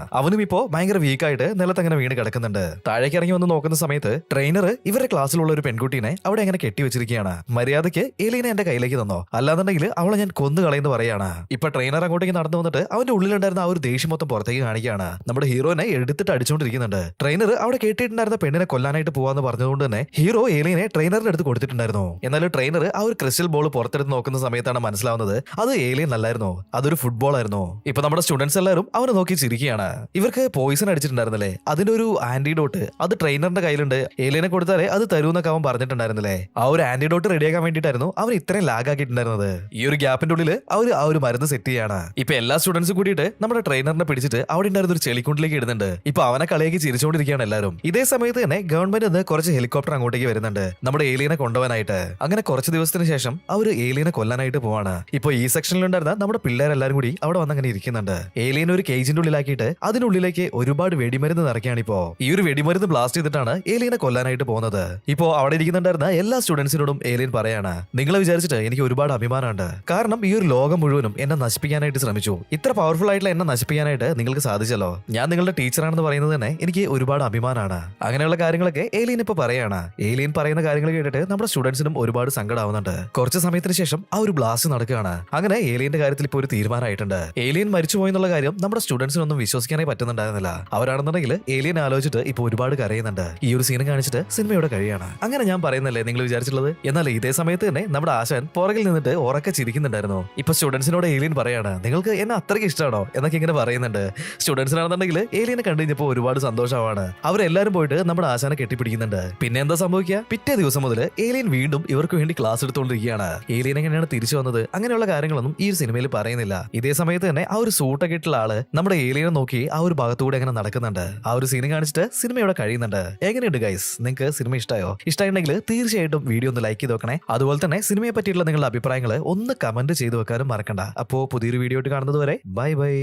അവനും ഇപ്പോ ഭയങ്കര വീക്കായിട്ട് നിലത്ത് അങ്ങനെ വീണ് കിടക്കുന്നുണ്ട്. താഴേക്ക് ഇറങ്ങി വന്ന് നോക്കുന്ന സമയത്ത് ട്രെയിനർ ഇവരുടെ ക്ലാസ്സിലുള്ള ഒരു പെൺകുട്ടീനെ അവിടെ അങ്ങനെ കെട്ടി വെച്ചിരിക്കുകയാണ്. മര്യാദയ്ക്ക് ഏലിയനെ എന്റെ കയ്യിലേക്ക് തന്നോ. അല്ലാന്നുണ്ടെങ്കിൽ അവളെ ഞാൻ കൊന്നു കളയെന്ന് പറയാണ്. ഇപ്പൊ ട്രെയിനർ അങ്ങോട്ടേക്ക് നടന്നു വന്നിട്ട് അവന്റെ ഉള്ളിലുണ്ടായിരുന്ന ആ ഒരു ദേഷ്യം മൊത്തം പുറത്തേക്ക് കാണിക്കുകയാണ്. നമ്മുടെ ഹീറോനെ എടുത്തിട്ട് അടിച്ചുകൊണ്ടിരിക്കുന്നുണ്ട് ട്രെയിനർ അവിടെ കേട്ടിട്ടുണ്ടായിരുന്ന പെണ്ണിനെ കൊല്ലാനായിട്ട് പോവാന്ന് പറഞ്ഞതുകൊണ്ട് തന്നെ ഹീറോ ഏലിയനെ ട്രെയിനറിന്റെ അടുത്ത് കൊടുത്തിട്ടുണ്ടായിരുന്നു. എന്നാൽ ട്രെയിനർ ആ ഒരു ക്രിസ്റ്റൽ ബോൾ പുറത്തെടുത്ത് നോക്കുന്ന സമയത്താണ് മനസ്സിലാവുന്നത് അത് ഏലിയൻ അല്ലായിരുന്നു? അതൊരു ഫുട്ബോൾ ആയിരുന്നു? ഇപ്പൊ നമ്മുടെ സ്റ്റുഡൻസ് എല്ലാവരും അവനെ നോക്കി ചിരിക്കുകയാണ്. ഇവർക്ക് പോയിസൺ അടിച്ചിട്ടുണ്ടായിരുന്നില്ലേ? അതിന്റെ ഒരു ആന്റിഡോട്ട് അത് ട്രെയിനറിന്റെ കയ്യിലുണ്ട്. ഏലിയനെ കൊടുത്താലേ അത് തരൂന്നൊക്കെ അവൻ പറഞ്ഞിട്ടുണ്ടായിരുന്നില്ലേ? ആ ഒരു ആന്റിഡോട്ട് റെഡിയാക്കാൻ വേണ്ടിയിട്ടായിരുന്നു അവൻ ഇത്രയും ലാഗ് ആക്കിയിട്ടുണ്ടായിരുന്നത്. ഈ ഒരു ഗ്യാപ്പിന്റെ ഉള്ളിൽ അവർ ആ ഒരു മരുന്ന് സെറ്റ് ചെയ്യാണ്. ഇപ്പൊ എല്ലാ സ്റ്റുഡൻസും കൂടിയിട്ട് നമ്മുടെ ട്രെയിനറിനെ പിടിച്ചിട്ട് അവിടെ ഉണ്ടായിരുന്ന ഒരു ചെളിക്കുണ്ടിലേക്ക് ഇടുന്നുണ്ട്. ഇപ്പൊ അവനെ കളിയാക്കി ചിരിച്ചുകൊണ്ടിരിക്കുകയാണ് എല്ലാവരും. ഇതേ സമയത്ത് തന്നെ ഗവൺമെന്റ് നിന്ന് കുറച്ച് ഹെലികോപ്റ്റർ അങ്ങോട്ടേക്ക് വരുന്നുണ്ട്. നമ്മുടെ ഏലിയനെ കൊണ്ടുപോകാനായിട്ട്. അങ്ങനെ കുറച്ച് ദിവസത്തിന് ശേഷം അവർ ഏലിയനെ കൊല്ലാനായിട്ട് പോവാണ്. ഇപ്പൊ ഈ സെക്ഷനിൽ സെക്ഷനിലുണ്ടായിരുന്ന നമ്മുടെ പിള്ളേരെല്ലാരും കൂടി അവിടെ വന്ന് അങ്ങനെ ഇരിക്കുന്നുണ്ട്. ഏലിയൻ ഒരു കേജിന്റെ ഉള്ളിലാക്കിയിട്ട് അതിനുള്ളിലേക്ക് ഒരുപാട് വെടിമരുന്ന് നിറയ്ക്കുകയാണ് ഇപ്പോ. ഈ ഒരു വെടിമരുന്ന് ബ്ലാസ്റ്റ് ചെയ്തിട്ടാണ് ഏലിയനെ കൊല്ലാനായിട്ട് പോകുന്നത്. ഇപ്പോ അവിടെ ഇരിക്കുന്നുണ്ടായിരുന്ന എല്ലാ സ്റ്റുഡൻസിനോടും ഏലിയൻ പറയാണ് നിങ്ങളെ വിചാരിച്ചിട്ട് എനിക്ക് ഒരുപാട് അഭിമാനമുണ്ട്. കാരണം ഈ ഒരു ലോകം മുഴുവനും എന്നെ നശിപ്പിക്കാനായിട്ട് ശ്രമിച്ചു. ഇത്ര പവർഫുൾ ആയിട്ടുള്ള എന്നെ നശിപ്പിക്കാനായിട്ട് നിങ്ങൾക്ക് സാധിച്ചല്ലോ. ഞാൻ നിങ്ങളുടെ ടീച്ചറാണെന്ന് പറയുന്നത് തന്നെ എനിക്ക് ഒരുപാട് അഭിമാനമാണ്. അങ്ങനെയുള്ള കാര്യങ്ങളൊക്കെ ഏലിയൻ ഇപ്പൊ പറയാണ്. ഏലിയൻ പറയുന്ന കാര്യങ്ങൾ കേട്ടിട്ട് നമ്മുടെ സ്റ്റുഡൻസിനും ഒരുപാട് സങ്കടമാവുന്നുണ്ട് കുറച്ച് സമയത്തിന് ശേഷം ആ ഒരു ബ്ലാസ്റ്റ് നടക്കുകയാണ്. അങ്ങനെ ഏലിയന്റെ കാര്യത്തിൽ ഇപ്പോൾ ഒരു തീരുമാനമായിട്ടുണ്ട്. ഏലിയൻ മരിച്ചുപോയി എന്നുള്ള കാര്യം നമ്മുടെ സ്റ്റുഡൻസിനൊന്നും വിശ്വസിക്കാനേ പറ്റുന്നുണ്ടായിരുന്നില്ല. അവരാണെന്നുണ്ടെങ്കിൽ ഏലിയൻ ആലോചിച്ചിട്ട് ഇപ്പൊ ഒരുപാട് കരയുന്നുണ്ട്. ഈ ഒരു സീൻ കാണിച്ചിട്ട് സിനിമയുടെ കഴിയാണ്. അങ്ങനെ ഞാൻ പറയുന്നല്ലേ നിങ്ങൾ വിചാരിച്ചിട്ടുള്ളത്? എന്നാൽ ഇതേ സമയത്ത് തന്നെ നമ്മുടെ ആശാൻ പുറകിൽ നിന്നിട്ട് ഉറക്കെ ചിരിക്കുന്നുണ്ടായിരുന്നു. ഇപ്പൊ സ്റ്റുഡൻസിനോട് ഏലിയൻ പറയാണ് നിങ്ങൾക്ക് എന്നെ അത്രയ്ക്ക് ഇഷ്ടമാണോ? എന്നൊക്കെ ഇങ്ങനെ പറയുന്നുണ്ട്. സ്റ്റുഡൻസിനാണെന്നുണ്ടെങ്കിൽ ഏലിയനെ കണ്ടു കഴിഞ്ഞപ്പോൾ ഒരുപാട് സന്തോഷമാണ്. അവരെല്ലാരും പോയിട്ട് നമ്മുടെ ആശാനെ കെട്ടിപ്പിടിക്കുന്നുണ്ട്. പിന്നെ എന്താ സംഭവിക്കുക? പിറ്റേ ദിവസം മുതൽ ഏലിയൻ വീണ്ടും ഇവർക്ക് വേണ്ടി ക്ലാസ് എടുത്തുകൊണ്ടിരിക്കുകയാണ്. ഏലിയൻ എങ്ങനെയാണ് തിരിച്ചു വന്നത്? അങ്ങനെയുള്ള കാര്യങ്ങളൊന്നും ഈ ഒരു സിനിമയിൽ പറയുന്നില്ല. ഇതേ സമയത്ത് തന്നെ ആ ഒരു സൂട്ടൊക്കെ ഇട്ടുള്ള ആൾ നമ്മുടെ ഏലിയനെ നോക്കി ആ ഒരു ഭാഗത്തുകൂടെ അങ്ങനെ നടക്കുന്നുണ്ട്. ആ ഒരു സീൻ കാണിച്ചിട്ട് സിനിമ ഇവിടെ കഴിയുന്നുണ്ട്. എങ്ങനെയുണ്ട് ഗൈസ് നിങ്ങൾക്ക് സിനിമ ഇഷ്ടമായോ ഇഷ്ടമായിട്ടുണ്ടെങ്കിൽ തീർച്ചയായിട്ടും വീഡിയോ ഒന്ന് ലൈക്ക് ചെയ്ത് വെക്കണേ. അതുപോലെ തന്നെ സിനിമയെ പറ്റിയിട്ടുള്ള നിങ്ങളുടെ അഭിപ്രായങ്ങൾ ഒന്ന് കമന്റ് ചെയ്തു വെക്കാനും മറക്കണ്ട. അപ്പോ പുതിയൊരു വീഡിയോ ആയിട്ട് കാണുന്നത് വരെ ബൈ ബൈ